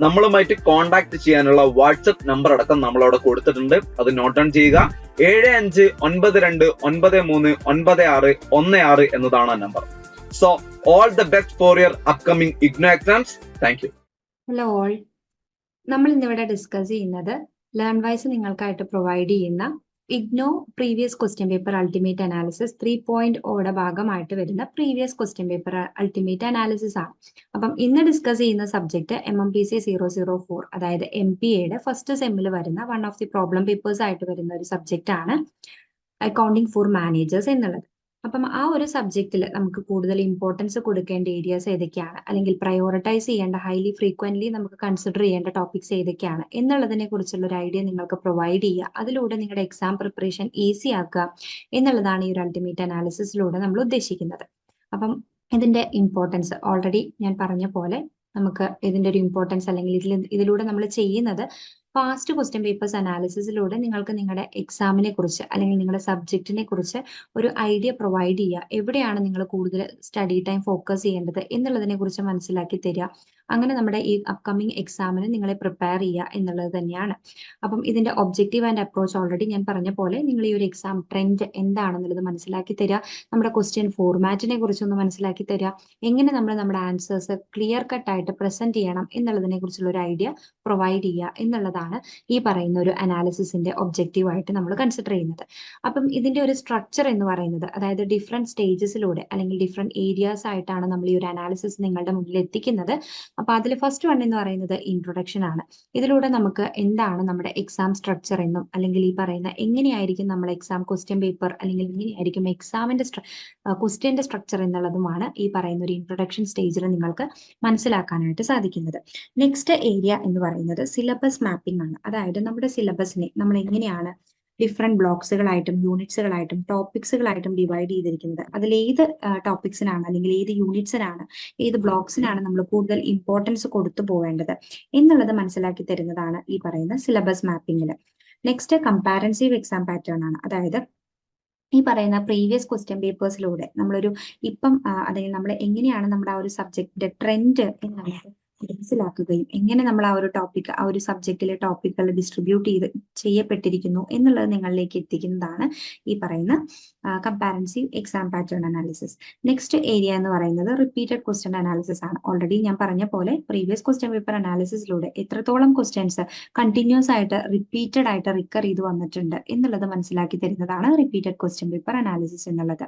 നമ്മളുമായിട്ട് കോൺടാക്ട് ചെയ്യാനുള്ള WhatsApp number അടക്കം നമ്മൾ അവിടെ കൊടുത്തിട്ടുണ്ട്. അത് നോട്ട് ഡൗൺ ചെയ്യുക. ഏഴ് അഞ്ച് ഒൻപത് രണ്ട് ഒൻപത് മൂന്ന് ഒൻപത് ആറ് ഒന്ന് ആറ് എന്നതാണ് ആ number so all the best for your upcoming IGNOU exams thank you hello all നമ്മൾ ഇന്നിവിടെ ഡിസ്കസ് ചെയ്യുന്നത് ലേൺ വൈസ് നിങ്ങൾക്കായിട്ട് പ്രൊവൈഡ് ചെയ്യുന്ന IGNOU previous question paper ultimate analysis three point ഓടെ ഭാഗമായിട്ട് വരുന്ന previous question paper ultimate analysis ആണ്. അപ്പം ഇന്ന് ഡിസ്കസ് ചെയ്യുന്ന subject M M P C zero zero four അതായത് എം പി എയുടെ ഫസ്റ്റ് സെമ്മിൽ വരുന്ന one of the problem papers ആയിട്ട് വരുന്ന ഒരു സബ്ജക്റ്റ് ആണ്. അക്കൗണ്ടിങ് ഫോർ മാനേജേഴ്സ് എന്നുള്ളത്. അപ്പം ആ ഒരു സബ്ജക്റ്റിൽ നമുക്ക് കൂടുതൽ ഇമ്പോർട്ടൻസ് കൊടുക്കേണ്ട ഏരിയാസ് ഏതൊക്കെയാണ്? അല്ലെങ്കിൽ പ്രയോറിറ്റൈസ് ചെയ്യേണ്ട ഹൈലി ഫ്രീക്വന്റ്ലി നമുക്ക് കൺസിഡർ ചെയ്യേണ്ട ടോപ്പിക്സ് ഏതൊക്കെയാണ്? എന്നുള്ളതിനെ കുറിച്ചുള്ള ഒരു ഐഡിയ നിങ്ങൾക്ക് പ്രൊവൈഡ് ചെയ്യുക. അതിലൂടെ നിങ്ങളുടെ എക്സാം പ്രിപ്പറേഷൻ ഈസി ആക്കുക എന്നുള്ളതാണ് ഈ ഒരു അൾട്ടിമേറ്റ് അനാലിസിസിലൂടെ നമ്മൾ ഉദ്ദേശിക്കുന്നത്. അപ്പം ഇതിന്റെ ഇമ്പോർട്ടൻസ് ഓൾറെഡി ഞാൻ പറഞ്ഞ പോലെ നമുക്ക് ഇതിന്റെ ഒരു ഇമ്പോർട്ടൻസ് അല്ലെങ്കിൽ ഇതിൽ ഇതിലൂടെ നമ്മൾ ചെയ്യുന്നത് പാസ്റ്റ് ക്വസ്റ്റ്യൻ പേപ്പേഴ്സ് അനാലിസിസിലൂടെ നിങ്ങൾക്ക് നിങ്ങളുടെ എക്സാമിനെ കുറിച്ച് അല്ലെങ്കിൽ നിങ്ങളുടെ സബ്ജക്റ്റിനെ കുറിച്ച് ഒരു ഐഡിയ പ്രൊവൈഡ് ചെയ്യുക എവിടെയാണ് നിങ്ങൾ കൂടുതൽ സ്റ്റഡി ടൈം ഫോക്കസ് ചെയ്യേണ്ടത് എന്നുള്ളതിനെ കുറിച്ച് മനസ്സിലാക്കി തരിക. അങ്ങനെ നമ്മുടെ ഈ അപ്കമിങ് എക്സാമിന് നിങ്ങളെ പ്രിപ്പയർ ചെയ്യുക എന്നുള്ളത് തന്നെയാണ്. അപ്പം ഇതിന്റെ ഒബ്ജക്റ്റീവ് ആൻഡ് അപ്രോച്ച് ഓൾറെഡി ഞാൻ പറഞ്ഞ പോലെ നിങ്ങൾ ഈ ഒരു എക്സാം ട്രെൻഡ് എന്താണെന്നുള്ളത് മനസ്സിലാക്കി തരിക. നമ്മുടെ ക്വസ്റ്റ്യൻ ഫോർമാറ്റിനെ കുറിച്ചൊന്ന് മനസ്സിലാക്കി തരിക. എങ്ങനെ നമ്മൾ നമ്മുടെ ആൻസേഴ്സ് ക്ലിയർ കട്ട് ആയിട്ട് പ്രസന്റ് ചെയ്യണം എന്നുള്ളതിനെ കുറിച്ചുള്ള ഒരു ഐഡിയ പ്രൊവൈഡ് ചെയ്യുക എന്നുള്ളതാണ്. ഈ പറയുന്ന ഒരു അനാലിസിസിന്റെ ഒബ്ജക്റ്റീവ് ആയിട്ട് നമ്മൾ കൺസിഡർ ചെയ്യുന്നത്. അപ്പം ഇതിന്റെ ഒരു സ്ട്രക്ചർ എന്ന് പറയുന്നത് അതായത് ഡിഫറെന്റ് സ്റ്റേജസിലൂടെ അല്ലെങ്കിൽ ഡിഫറെന്റ് ഏരിയാസ് ആയിട്ടാണ് നമ്മൾ ഈ ഒരു അനാലിസിസ് നിങ്ങളുടെ മുന്നിൽ എത്തിക്കുന്നത്. അപ്പൊ അതിൽ ഫസ്റ്റ് വൺ എന്ന് പറയുന്നത് ഇൻട്രൊഡക്ഷൻ ആണ്. ഇതിലൂടെ നമുക്ക് എന്താണ് നമ്മുടെ എക്സാം സ്ട്രക്ചർ എന്നും അല്ലെങ്കിൽ ഈ പറയുന്ന എങ്ങനെയായിരിക്കും നമ്മൾ എക്സാം ക്വസ്റ്റ്യൻ പേപ്പർ അല്ലെങ്കിൽ എങ്ങനെയായിരിക്കും എക്സാമിന്റെ ക്വസ്റ്റ്യന്റെ സ്ട്രക്ചർ എന്നുള്ളതുമാണ് ഈ പറയുന്ന ഒരു ഇൻട്രൊഡക്ഷൻ സ്റ്റേജിൽ നിങ്ങൾക്ക് മനസ്സിലാക്കാനായിട്ട് സാധിക്കുന്നത്. നെക്സ്റ്റ് ഏരിയ എന്ന് പറയുന്നത് സിലബസ് മാപ്പിംഗ് ആണ് അതായത് നമ്മുടെ സിലബസിനെ നമ്മൾ എങ്ങനെയാണ് ഡിഫറെന്റ് ബ്ലോക്സുകളായിട്ടും യൂണിറ്റ്സുകളായിട്ടും ടോപ്പിക്സുകളായിട്ടും ഡിവൈഡ് ചെയ്തിരിക്കുന്നത്. അതിൽ ഏത് ടോപ്പിക്സിനാണ് അല്ലെങ്കിൽ ഏത് യൂണിറ്റ്സിനാണ് ഏത് ബ്ലോക്സിനാണ് നമ്മൾ കൂടുതൽ ഇമ്പോർട്ടൻസ് കൊടുത്തു പോവേണ്ടത് എന്നുള്ളത് മനസ്സിലാക്കി തരുന്നതാണ് ഈ പറയുന്ന സിലബസ് മാപ്പിംഗിൽ നെക്സ്റ്റ് കമ്പാരൻസീവ് എക്സാം പാറ്റേൺ ആണ്. അതായത് ഈ പറയുന്ന പ്രീവിയസ് ക്വസ്റ്റ്യൻ പേപ്പേഴ്സിലൂടെ നമ്മളൊരു ഇപ്പം അല്ലെങ്കിൽ നമ്മൾ എങ്ങനെയാണ് നമ്മുടെ ആ ഒരു സബ്ജക്റ്റിന്റെ ട്രെൻഡ് എന്ന് എന്നുള്ളത് മനസ്സിലാക്കുകയും എങ്ങനെ നമ്മൾ ആ ഒരു ടോപ്പിക് ആ ഒരു സബ്ജക്റ്റിലെ ടോപ്പിക്കുകൾ ഡിസ്ട്രിബ്യൂട്ട് ചെയ്ത് ചെയ്യപ്പെട്ടിരിക്കുന്നു എന്നുള്ളത് നിങ്ങളിലേക്ക് എത്തിക്കുന്നതാണ് ഈ പറയുന്ന comprehensive exam pattern analysis next area എന്ന് പറയുന്നത് റിപ്പീറ്റഡ് ക്വസ്റ്റ്യൻ അനാലിസിസ് ആണ്. ഓൾറെഡി ഞാൻ പറഞ്ഞ പോലെ പ്രീവിയസ് ക്വസ്റ്റ്യൻ പേപ്പർ അനാലിസിസിലൂടെ എത്രത്തോളം ക്വസ്റ്റ്യൻസ് കണ്ടിന്യൂസ് ആയിട്ട് റിപ്പീറ്റഡ് ആയിട്ട് റിക്കർ ചെയ്ത് വന്നിട്ടുണ്ട് എന്നുള്ളത് മനസ്സിലാക്കി തരുന്നതാണ് റിപ്പീറ്റഡ് ക്വസ്റ്റ്യൻ പേപ്പർ അനാലിസിസ് എന്നുള്ളത്.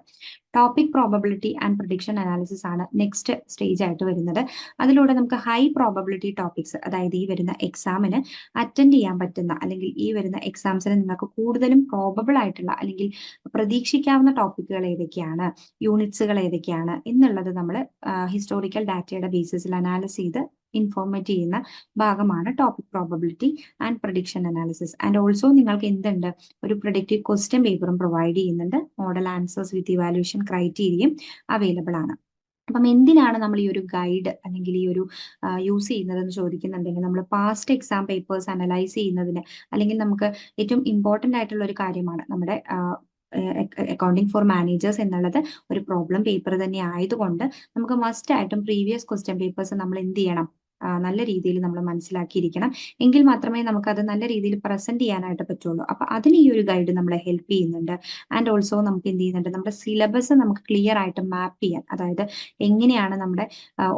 Topic probability and prediction analysis ആണ് നെക്സ്റ്റ് സ്റ്റേജ് ആയിട്ട് വരുന്നത്. അതിലൂടെ നമുക്ക് ഹൈ പ്രോബബിലിറ്റി ടോപ്പിക്സ് അതായത് ഈ വരുന്ന എക്സാമിന് അറ്റൻഡ് ചെയ്യാൻ പറ്റുന്ന അല്ലെങ്കിൽ ഈ വരുന്ന എക്സാംസിന് നിങ്ങൾക്ക് കൂടുതലും പ്രോബബിൾ ആയിട്ടുള്ള അല്ലെങ്കിൽ പ്രതീക്ഷിക്കാവുന്ന ടോപ്പിക്കുകൾ ഏതൊക്കെയാണ്? യൂണിറ്റ്സുകൾ ഏതൊക്കെയാണ്? എന്നുള്ളത് നമ്മൾ ഹിസ്റ്റോറിക്കൽ ഡാറ്റയുടെ ബേസിസിൽ അനാലിസ് ചെയ്ത് ഇൻഫോർമേറ്റ് ചെയ്യുന്ന ഭാഗമാണ് topic probability and prediction analysis and also നിങ്ങൾക്ക് എന്തുണ്ട്? ഒരു പ്രൊഡക്റ്റീവ് ക്വസ്റ്റ്യൻ പേപ്പറും പ്രൊവൈഡ് ചെയ്യുന്നുണ്ട്. മോഡൽ ആൻസേഴ്സ് വിത്ത് ഇവാലുവേഷൻ ക്രൈറ്റീരിയയും അവൈലബിൾ ആണ്. അപ്പം എന്തിനാണ് നമ്മൾ ഈ ഒരു ഗൈഡ് അല്ലെങ്കിൽ ഈ ഒരു യൂസ് ചെയ്യുന്നതെന്ന് ചോദിക്കുന്നുണ്ടെങ്കിൽ നമ്മൾ പാസ്റ്റ് എക്സാം പേപ്പേഴ്സ് അനലൈസ് ചെയ്യുന്നതിന് അല്ലെങ്കിൽ നമുക്ക് ഏറ്റവും ഇമ്പോർട്ടന്റ് ആയിട്ടുള്ള ഒരു കാര്യമാണ് നമ്മുടെ അക്കൗണ്ടിങ് ഫോർ മാനേജേഴ്സ് എന്നുള്ളത് ഒരു പ്രോബ്ലം പേപ്പർ തന്നെ ആയതുകൊണ്ട് നമുക്ക് മസ്റ്റ് ആയിട്ടും പ്രീവിയസ് ക്വസ്റ്റ്യൻ പേപ്പേഴ്സ് നമ്മൾ എന്ത് ചെയ്യണം? നല്ല രീതിയിൽ നമ്മൾ മനസ്സിലാക്കിയിരിക്കണം. എങ്കിൽ മാത്രമേ നമുക്ക് അത് നല്ല രീതിയിൽ പ്രസന്റ് ചെയ്യാനായിട്ട് പറ്റുള്ളൂ. അപ്പൊ അതിന് ഈ ഒരു ഗൈഡ് നമ്മളെ ഹെൽപ്പ് ചെയ്യുന്നുണ്ട്. ആൻഡ് ഓൾസോ നമുക്ക് എന്ത് ചെയ്യുന്നുണ്ട്? നമ്മുടെ സിലബസ് നമുക്ക് ക്ലിയർ ആയിട്ട് മാപ്പ് ചെയ്യാൻ. അതായത് എങ്ങനെയാണ് നമ്മുടെ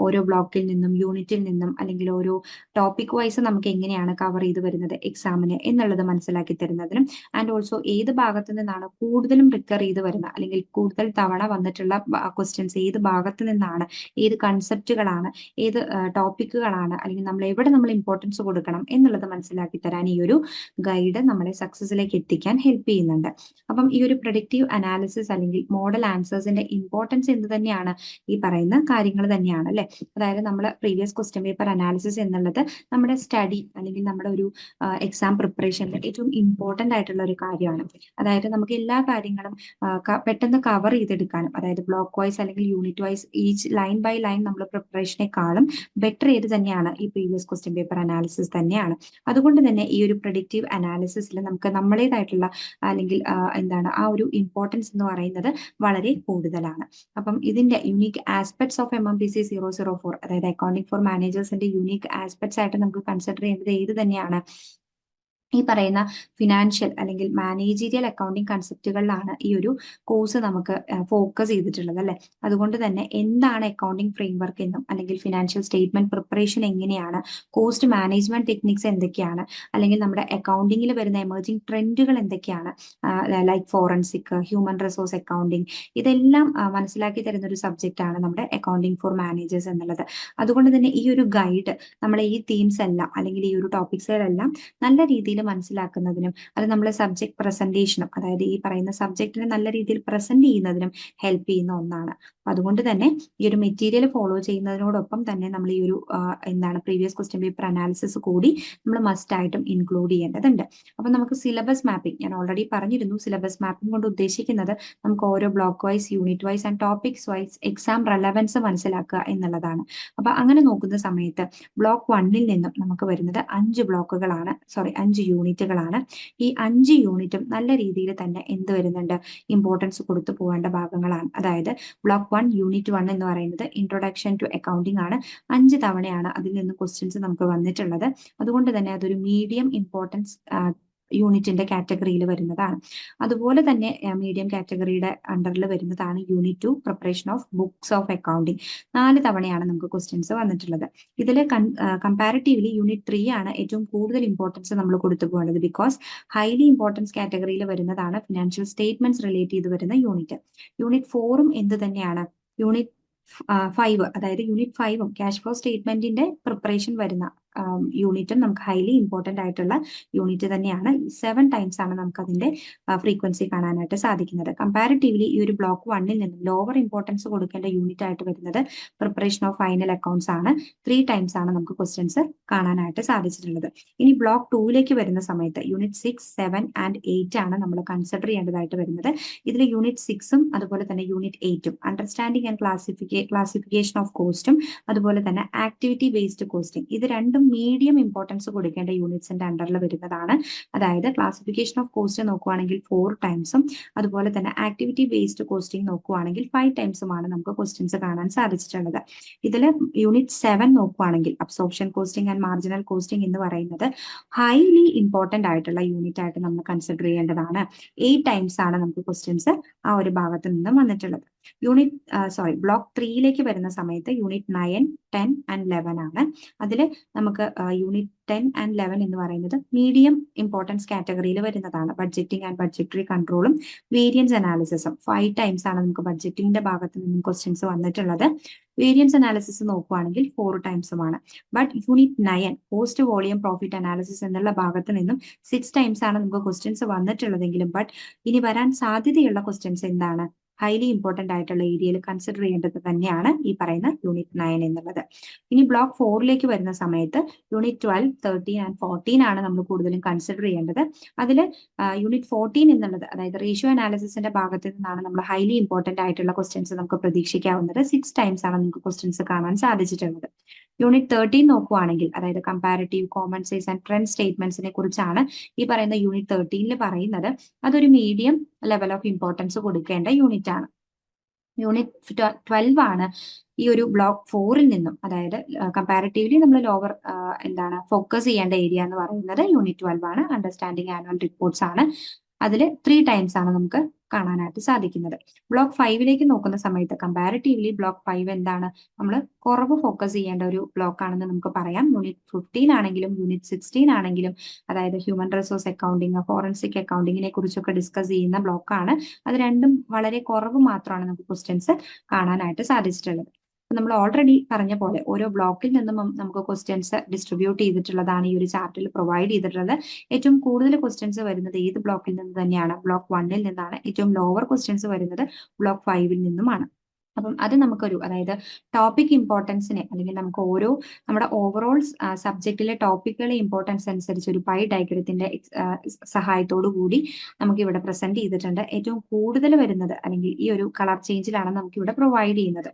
ഓരോ ബ്ലോക്കിൽ നിന്നും യൂണിറ്റിൽ നിന്നും അല്ലെങ്കിൽ ഓരോ ടോപ്പിക് വൈസ് നമുക്ക് എങ്ങനെയാണ് കവർ ചെയ്ത് വരുന്നത് എക്സാമിന് എന്നുള്ളത് മനസ്സിലാക്കി തരുന്നതിനും ആൻഡ് ഓൾസോ ഏത് ഭാഗത്തു നിന്നാണ് കൂടുതലും റിക്കർ ചെയ്ത് വരുന്ന അല്ലെങ്കിൽ കൂടുതൽ തവണ വന്നിട്ടുള്ള ക്വസ്റ്റ്യൻസ് ഏത് ഭാഗത്ത് നിന്നാണ് ഏത് കൺസെപ്റ്റുകളാണ് ഏത് ടോപ്പിക്കുകൾ ഏതൊക്കെയാണ് അല്ലെങ്കിൽ നമ്മൾ എവിടെ നമ്മൾ ഇമ്പോർട്ടൻസ് കൊടുക്കണം എന്നുള്ളത് മനസ്സിലാക്കി തരാൻ ഈ ഒരു ഗൈഡ് നമ്മളെ സക്സസിലേക്ക് എത്തിക്കാൻ ഹെൽപ്പ് ചെയ്യുന്നുണ്ട്. അപ്പം ഈ ഒരു പ്രൊഡക്റ്റീവ് അനാലിസിസ് അല്ലെങ്കിൽ മോഡൽ ആൻസേഴ്സിന്റെ ഇമ്പോർട്ടൻസ് എന്ത് തന്നെയാണ്? ഈ പറയുന്ന കാര്യങ്ങൾ തന്നെയാണ് അല്ലെ? അതായത് നമ്മൾ പ്രീവിയസ് ക്വസ്റ്റ്യൻ പേപ്പർ അനാലിസിസ് എന്നുള്ളത് നമ്മുടെ സ്റ്റഡി അല്ലെങ്കിൽ നമ്മുടെ ഒരു എക്സാം പ്രിപ്പറേഷനിൽ ഏറ്റവും ഇമ്പോർട്ടന്റ് ആയിട്ടുള്ള ഒരു കാര്യമാണ്. അതായത് നമുക്ക് എല്ലാ കാര്യങ്ങളും പെട്ടെന്ന് കവർ ചെയ്തെടുക്കാനും അതായത് ബ്ലോക്ക് വൈസ് അല്ലെങ്കിൽ unit wise each line by line നമ്മൾ പ്രിപ്പറേഷനെക്കാളും ബെറ്റർ ഏത് തന്നെയാണ് ഈ പ്രീവിയസ് ക്വസ്റ്റ്യൻ പേപ്പർ അനാലിസിസ് തന്നെയാണ്. അതുകൊണ്ട് തന്നെ ഈ ഒരു പ്രൊഡിക്റ്റീവ് അനാലിസിസിൽ നമുക്ക് നമ്മളേതായിട്ടുള്ള അല്ലെങ്കിൽ എന്താണ് ആ ഒരു ഇമ്പോർട്ടൻസ് എന്ന് പറയുന്നത് വളരെ കൂടുതലാണ്. അപ്പം ഇതിന്റെ unique aspects of M M P C zero zero four അതായത് അക്കൗണ്ടിംഗ് ഫോർ മാനേജേഴ്സിന്റെ യുണീക്ക് ആസ്പെക്ട്സ് ആയിട്ട് നമുക്ക് കൺസിഡർ ചെയ്യേണ്ടത് ഏത് തന്നെയാണ്? ഈ പറയുന്ന ഫിനാൻഷ്യൽ അല്ലെങ്കിൽ മാനേജീരിയൽ അക്കൗണ്ടിങ് കൺസെപ്റ്റുകളിലാണ് ഈ ഒരു കോഴ്സ് നമുക്ക് ഫോക്കസ് ചെയ്തിട്ടുള്ളത് അല്ലെ? അതുകൊണ്ട് തന്നെ എന്താണ് അക്കൗണ്ടിങ് ഫ്രെയിംവർക്ക് എന്നും അല്ലെങ്കിൽ ഫിനാൻഷ്യൽ സ്റ്റേറ്റ്മെന്റ് പ്രിപ്പറേഷൻ എങ്ങനെയാണ് കോസ്റ്റ് മാനേജ്മെന്റ് ടെക്നിക്സ് എന്തൊക്കെയാണ് അല്ലെങ്കിൽ നമ്മുടെ അക്കൗണ്ടിങ്ങിൽ വരുന്ന എമർജിംഗ് ട്രെൻഡുകൾ എന്തൊക്കെയാണ് like forensic human resource accounting ഇതെല്ലാം മനസ്സിലാക്കി തരുന്ന ഒരു സബ്ജക്റ്റ് ആണ് നമ്മുടെ അക്കൗണ്ടിങ് ഫോർ മാനേജേഴ്സ് എന്നുള്ളത്. അതുകൊണ്ട് തന്നെ ഈ ഒരു ഗൈഡ് നമ്മളെ ഈ തീംസ് എല്ലാം അല്ലെങ്കിൽ ഈ ഒരു ടോപ്പിക്സുകളെല്ലാം നല്ല രീതിയിൽ മനസ്സിലാക്കുന്നതിനും അത് നമ്മളെ സബ്ജക്ട് പ്രസന്റേഷനും അതായത് ഈ പറയുന്ന സബ്ജക്റ്റിനെ നല്ല രീതിയിൽ പ്രസന്റ് ചെയ്യുന്നതിനും ഹെൽപ്പ് ചെയ്യുന്ന ഒന്നാണ്. അതുകൊണ്ട് തന്നെ ഈ ഒരു മെറ്റീരിയൽ ഫോളോ ചെയ്യുന്നതിനോടൊപ്പം തന്നെ നമ്മൾ ഈ ഒരു എന്താണ് പ്രീവിയസ് ക്വസ്റ്റ്യൻ പേപ്പർ അനാലിസിസ് കൂടി നമ്മൾ മസ്റ്റ് ആയിട്ടും ഇൻക്ലൂഡ് ചെയ്യേണ്ടതുണ്ട്. അപ്പൊ നമുക്ക് സിലബസ് മാപ്പിംഗ് ഞാൻ ഓൾറെഡി പറഞ്ഞിരുന്നു സിലബസ് മാപ്പിംഗ് കൊണ്ട് ഉദ്ദേശിക്കുന്നത് നമുക്ക് ഓരോ block wise unit wise and topics wise exam relevance മനസ്സിലാക്കുക എന്നുള്ളതാണ്. അപ്പൊ അങ്ങനെ നോക്കുന്ന സമയത്ത് ബ്ലോക്ക് വണ്ണിൽ നിന്നും നമുക്ക് വരുന്നത് അഞ്ച് ബ്ലോക്കുകളാണ് സോറി അഞ്ച് യൂണിറ്റുകളാണ് ഈ അഞ്ച് യൂണിറ്റും നല്ല രീതിയിൽ തന്നെ എന്ത് വരുന്നുണ്ട്? ഇമ്പോർട്ടൻസ് കൊടുത്തു പോകേണ്ട ഭാഗങ്ങളാണ്. അതായത് ബ്ലോക്ക് വൺ യൂണിറ്റ് വൺ എന്ന് പറയുന്നത് ഇൻട്രൊഡക്ഷൻ ടു അക്കൗണ്ടിംഗ് ആണ്. അഞ്ച് തവണയാണ് അതിൽ നിന്ന് ക്വസ്റ്റ്യൻസ് നമുക്ക് വന്നിട്ടുള്ളത്. അതുകൊണ്ട് തന്നെ അതൊരു മീഡിയം ഇമ്പോർട്ടൻസ് യൂണിറ്റിന്റെ കാറ്റഗറിയിൽ വരുന്നതാണ്. അതുപോലെ തന്നെ മീഡിയം കാറ്റഗറിയുടെ അണ്ടറിൽ വരുന്നതാണ് unit two preparation of books of accounting നാല് തവണയാണ് നമുക്ക് ക്വസ്റ്റ്യൻസ് വന്നിട്ടുള്ളത്. ഇതിൽ കമ്പാരിറ്റീവ്ലി യൂണിറ്റ് ത്രീ ആണ് ഏറ്റവും കൂടുതൽ ഇമ്പോർട്ടൻസ് നമ്മൾ കൊടുത്തു പോകേണ്ടത് ബിക്കോസ് ഹൈലി ഇമ്പോർട്ടൻസ് കാറ്റഗറിയിൽ വരുന്നതാണ് ഫിനാൻഷ്യൽ സ്റ്റേറ്റ്മെന്റ്സ് റിലേറ്റ് ചെയ്ത് വരുന്ന യൂണിറ്റ്. യൂണിറ്റ് ഫോറും എന്ത് തന്നെയാണ്? യൂണിറ്റ് ഫൈവ് അതായത് യൂണിറ്റ് ഫൈവും ക്യാഷ് ഫ്ലോ സ്റ്റേറ്റ്മെന്റിന്റെ പ്രിപ്പറേഷൻ വരുന്ന യൂണിറ്റും നമുക്ക് ഹൈലി ഇമ്പോർട്ടന്റ് ആയിട്ടുള്ള യൂണിറ്റ് തന്നെയാണ്. സെവൻ ടൈംസ് ആണ് നമുക്ക് അതിന്റെ ഫ്രീക്വൻസി കാണാനായിട്ട് സാധിക്കുന്നത്. കമ്പാരിറ്റീവ്ലി ഈ ഒരു ബ്ലോക്ക് വണ്ണിൽ നിന്നും ലോവർ ഇമ്പോർട്ടൻസ് കൊടുക്കേണ്ട യൂണിറ്റ് ആയിട്ട് വരുന്നത് പ്രിപ്പറേഷൻ ഓഫ് ഫൈനൽ അക്കൗണ്ട്സ് ആണ്. ത്രീ ടൈംസ് ആണ് നമുക്ക് ക്വസ്റ്റ്യൻസ് കാണാനായിട്ട് സാധിച്ചിട്ടുള്ളത്. ഇനി ബ്ലോക്ക് ടൂവിലേക്ക് വരുന്ന സമയത്ത് unit six seven and eight ആണ് നമ്മൾ കൺസിഡർ ചെയ്യേണ്ടതായിട്ട് വരുന്നത്. ഇതിൽ യൂണിറ്റ് സിക്സും അതുപോലെ തന്നെ unit എയ്റ്റും understanding and classification classification of കോസ്റ്റും അതുപോലെ തന്നെ ആക്ടിവിറ്റി ബേസ്ഡ് കോസ്റ്റിംഗ് ഇത് രണ്ടും മീഡിയം ഇമ്പോർട്ടൻസ് കൊടുക്കേണ്ട യൂണിറ്റ്സിന്റെ അണ്ടറിൽ വരുന്നതാണ്. അതായത് ക്ലാസിഫിക്കേഷൻ ഓഫ് കോസ്റ്റ് നോക്കുവാണെങ്കിൽ ഫോർ ടൈംസും അതുപോലെ തന്നെ ആക്ടിവിറ്റി ബേസ്ഡ് കോസ്റ്റിംഗ് നോക്കുവാണെങ്കിൽ ഫൈവ് ടൈംസുമാണ് നമുക്ക് ക്വസ്റ്റ്യൻസ് കാണാൻ സാധിച്ചിട്ടുള്ളത്. ഇതിൽ യൂണിറ്റ് സെവൻ നോക്കുവാണെങ്കിൽ absorption costing and marginal costing എന്ന് പറയുന്നത് ഹൈലി ഇമ്പോർട്ടന്റ് ആയിട്ടുള്ള യൂണിറ്റ് ആയിട്ട് നമ്മൾ കൺസിഡർ ചെയ്യേണ്ടതാണ്. എയ്റ്റ് ടൈംസ് ആണ് നമുക്ക് ക്വസ്റ്റ്യൻസ് ആ ഒരു ഭാഗത്ത് നിന്നും വന്നിട്ടുള്ളത്. യൂണിറ്റ് സോറി ബ്ലോക്ക് ത്രീയിലേക്ക് വരുന്ന സമയത്ത് unit nine ten and eleven ആണ്. അതിൽ നമുക്ക് യൂണിറ്റ് ടെൻ ആൻഡ് ലെവൻ എന്ന് പറയുന്നത് മീഡിയം ഇമ്പോർട്ടൻസ് കാറ്റഗറിയിൽ വരുന്നതാണ്. ബഡ്ജറ്റിംഗ് ആൻഡ് ബഡ്ജറ്ററി കൺട്രോളും വേരിയൻസ് അനാലിസിസും ഫൈവ് ടൈംസ് ആണ് നമുക്ക് ബഡ്ജറ്റിംഗിന്റെ ഭാഗത്ത് നിന്നും ക്വസ്റ്റ്യൻസ് വന്നിട്ടുള്ളത്. വേരിയൻസ് അനാലിസിസ് നോക്കുവാണെങ്കിൽ four ടൈംസുമാണ് but unit nine cost volume profit analysis എന്നുള്ള ഭാഗത്ത് നിന്നും സിക്സ് ടൈംസ് ആണ് നമുക്ക് ക്വസ്റ്റ്യൻസ് വന്നിട്ടുള്ളതെങ്കിലും ബട്ട് ഇനി വരാൻ സാധ്യതയുള്ള ക്വസ്റ്റ്യൻസ് എന്താണ്? ഹൈലി ഇമ്പോർട്ടന്റ് ആയിട്ടുള്ള ഏരിയയിൽ കൺസിഡർ ചെയ്യേണ്ടത് തന്നെയാണ് ഈ പറയുന്ന യൂണിറ്റ് നയൻ എന്നുള്ളത്. ഇനി ബ്ലോക്ക് ഫോറിലേക്ക് വരുന്ന സമയത്ത് unit twelve thirteen and fourteen ആണ് നമ്മൾ കൂടുതലും കൺസിഡർ ചെയ്യേണ്ടത്. അതിൽ യൂണിറ്റ് ഫോർട്ടീൻ എന്നുള്ളത് അതായത് റേഷ്യോ അനാലിസിസിന്റെ ഭാഗത്ത് നിന്നാണ് നമ്മൾ ഹൈലി ഇമ്പോർട്ടന്റ് ആയിട്ടുള്ള ക്വസ്റ്റ്യൻസ് നമുക്ക് പ്രതീക്ഷിക്കാവുന്നത്. സിക്സ് ടൈംസ് ആണ് നമുക്ക് ക്വസ്റ്റ്യൻസ് കാണാൻ സാധിച്ചിട്ടുള്ളത്. യൂണിറ്റ് തേർട്ടീൻ നോക്കുവാണെങ്കിൽ അതായത് comparative common size and trend സ്റ്റേറ്റ്മെന്റ്സിനെ കുറിച്ചാണ് ഈ പറയുന്ന യൂണിറ്റ് തേർട്ടീനിൽ പറയുന്നത്. അതൊരു മീഡിയം ലെവൽ ഓഫ് ഇമ്പോർട്ടൻസ് കൊടുക്കേണ്ട യൂണിറ്റ് ആണ്. യൂണിറ്റ് ട്വൽവ് ആണ് ഈ ഒരു ബ്ലോക്ക് ഫോറിൽ നിന്നും അതായത് കമ്പാരിറ്റീവ്ലി നമ്മൾ ലോവർ എന്താണ് ഫോക്കസ് ചെയ്യേണ്ട ഏരിയ എന്ന് പറയുന്നത് യൂണിറ്റ് ട്വൽവ് ആണ്. അണ്ടർസ്റ്റാൻഡിങ് ആനുവൽ റിപ്പോർട്ട്സ് ആണ്. അതിൽ ത്രീ ടൈംസ് ആണ് നമുക്ക് കാണാനായിട്ട് സാധിക്കുന്നത്. ബ്ലോക്ക് ഫൈവിലേക്ക് നോക്കുന്ന സമയത്ത് കമ്പാരിറ്റീവ്ലി ബ്ലോക്ക് ഫൈവ് എന്താണ്? നമ്മൾ കുറവ് ഫോക്കസ് ചെയ്യേണ്ട ഒരു ബ്ലോക്ക് ആണെന്ന് നമുക്ക് പറയാം. യൂണിറ്റ് ഫിഫ്റ്റീൻ ആണെങ്കിലും യൂണിറ്റ് സിക്സ്റ്റീൻ ആണെങ്കിലും അതായത് ഹ്യൂമൻ റിസോഴ്സ് അക്കൗണ്ടിങ് ഫോറൻസിക് അക്കൗണ്ടിങ്ങിനെ കുറിച്ചൊക്കെ ഡിസ്കസ് ചെയ്യുന്ന ബ്ലോക്കാണ് അത് രണ്ടും വളരെ കുറവ് മാത്രമാണ് നമുക്ക് ക്വസ്റ്റ്യൻസ് കാണാനായിട്ട് സാധിച്ചിട്ടുള്ളത്. നമ്മൾ ഓൾറെഡി പറഞ്ഞ പോലെ ഓരോ ബ്ലോക്കിൽ നിന്നും നമുക്ക് ക്വസ്റ്റ്യൻസ് ഡിസ്ട്രിബ്യൂട്ട് ചെയ്തിട്ടുള്ളതാണ് ഈ ഒരു ചാർട്ടിൽ പ്രൊവൈഡ് ചെയ്തിട്ടുള്ളത്. ഏറ്റവും കൂടുതൽ ക്വസ്റ്റ്യൻസ് വരുന്നത് ഏത് ബ്ലോക്കിൽ നിന്ന് തന്നെയാണ്? ബ്ലോക്ക് വണ്ണിൽ നിന്നാണ്. ഏറ്റവും ലോവർ ക്വസ്റ്റ്യൻസ് വരുന്നത് ബ്ലോക്ക് ഫൈവിൽ നിന്നുമാണ്. അപ്പം അത് നമുക്കൊരു അതായത് ടോപ്പിക് ഇമ്പോർട്ടൻസിനെ അല്ലെങ്കിൽ നമുക്ക് ഓരോ നമ്മുടെ ഓവറോൾ സബ്ജക്റ്റിലെ ടോപ്പിക്കുകളെ ഇമ്പോർട്ടൻസ് അനുസരിച്ച് ഒരു പൈ ഡയഗ്രത്തിന്റെ സഹായത്തോടു കൂടി നമുക്ക് ഇവിടെ പ്രസന്റ് ചെയ്തിട്ടുണ്ട്. ഏറ്റവും കൂടുതൽ വരുന്നത് അല്ലെങ്കിൽ ഈ ഒരു കളർ ചേഞ്ചിലാണ് നമുക്ക് ഇവിടെ പ്രൊവൈഡ് ചെയ്യുന്നത്.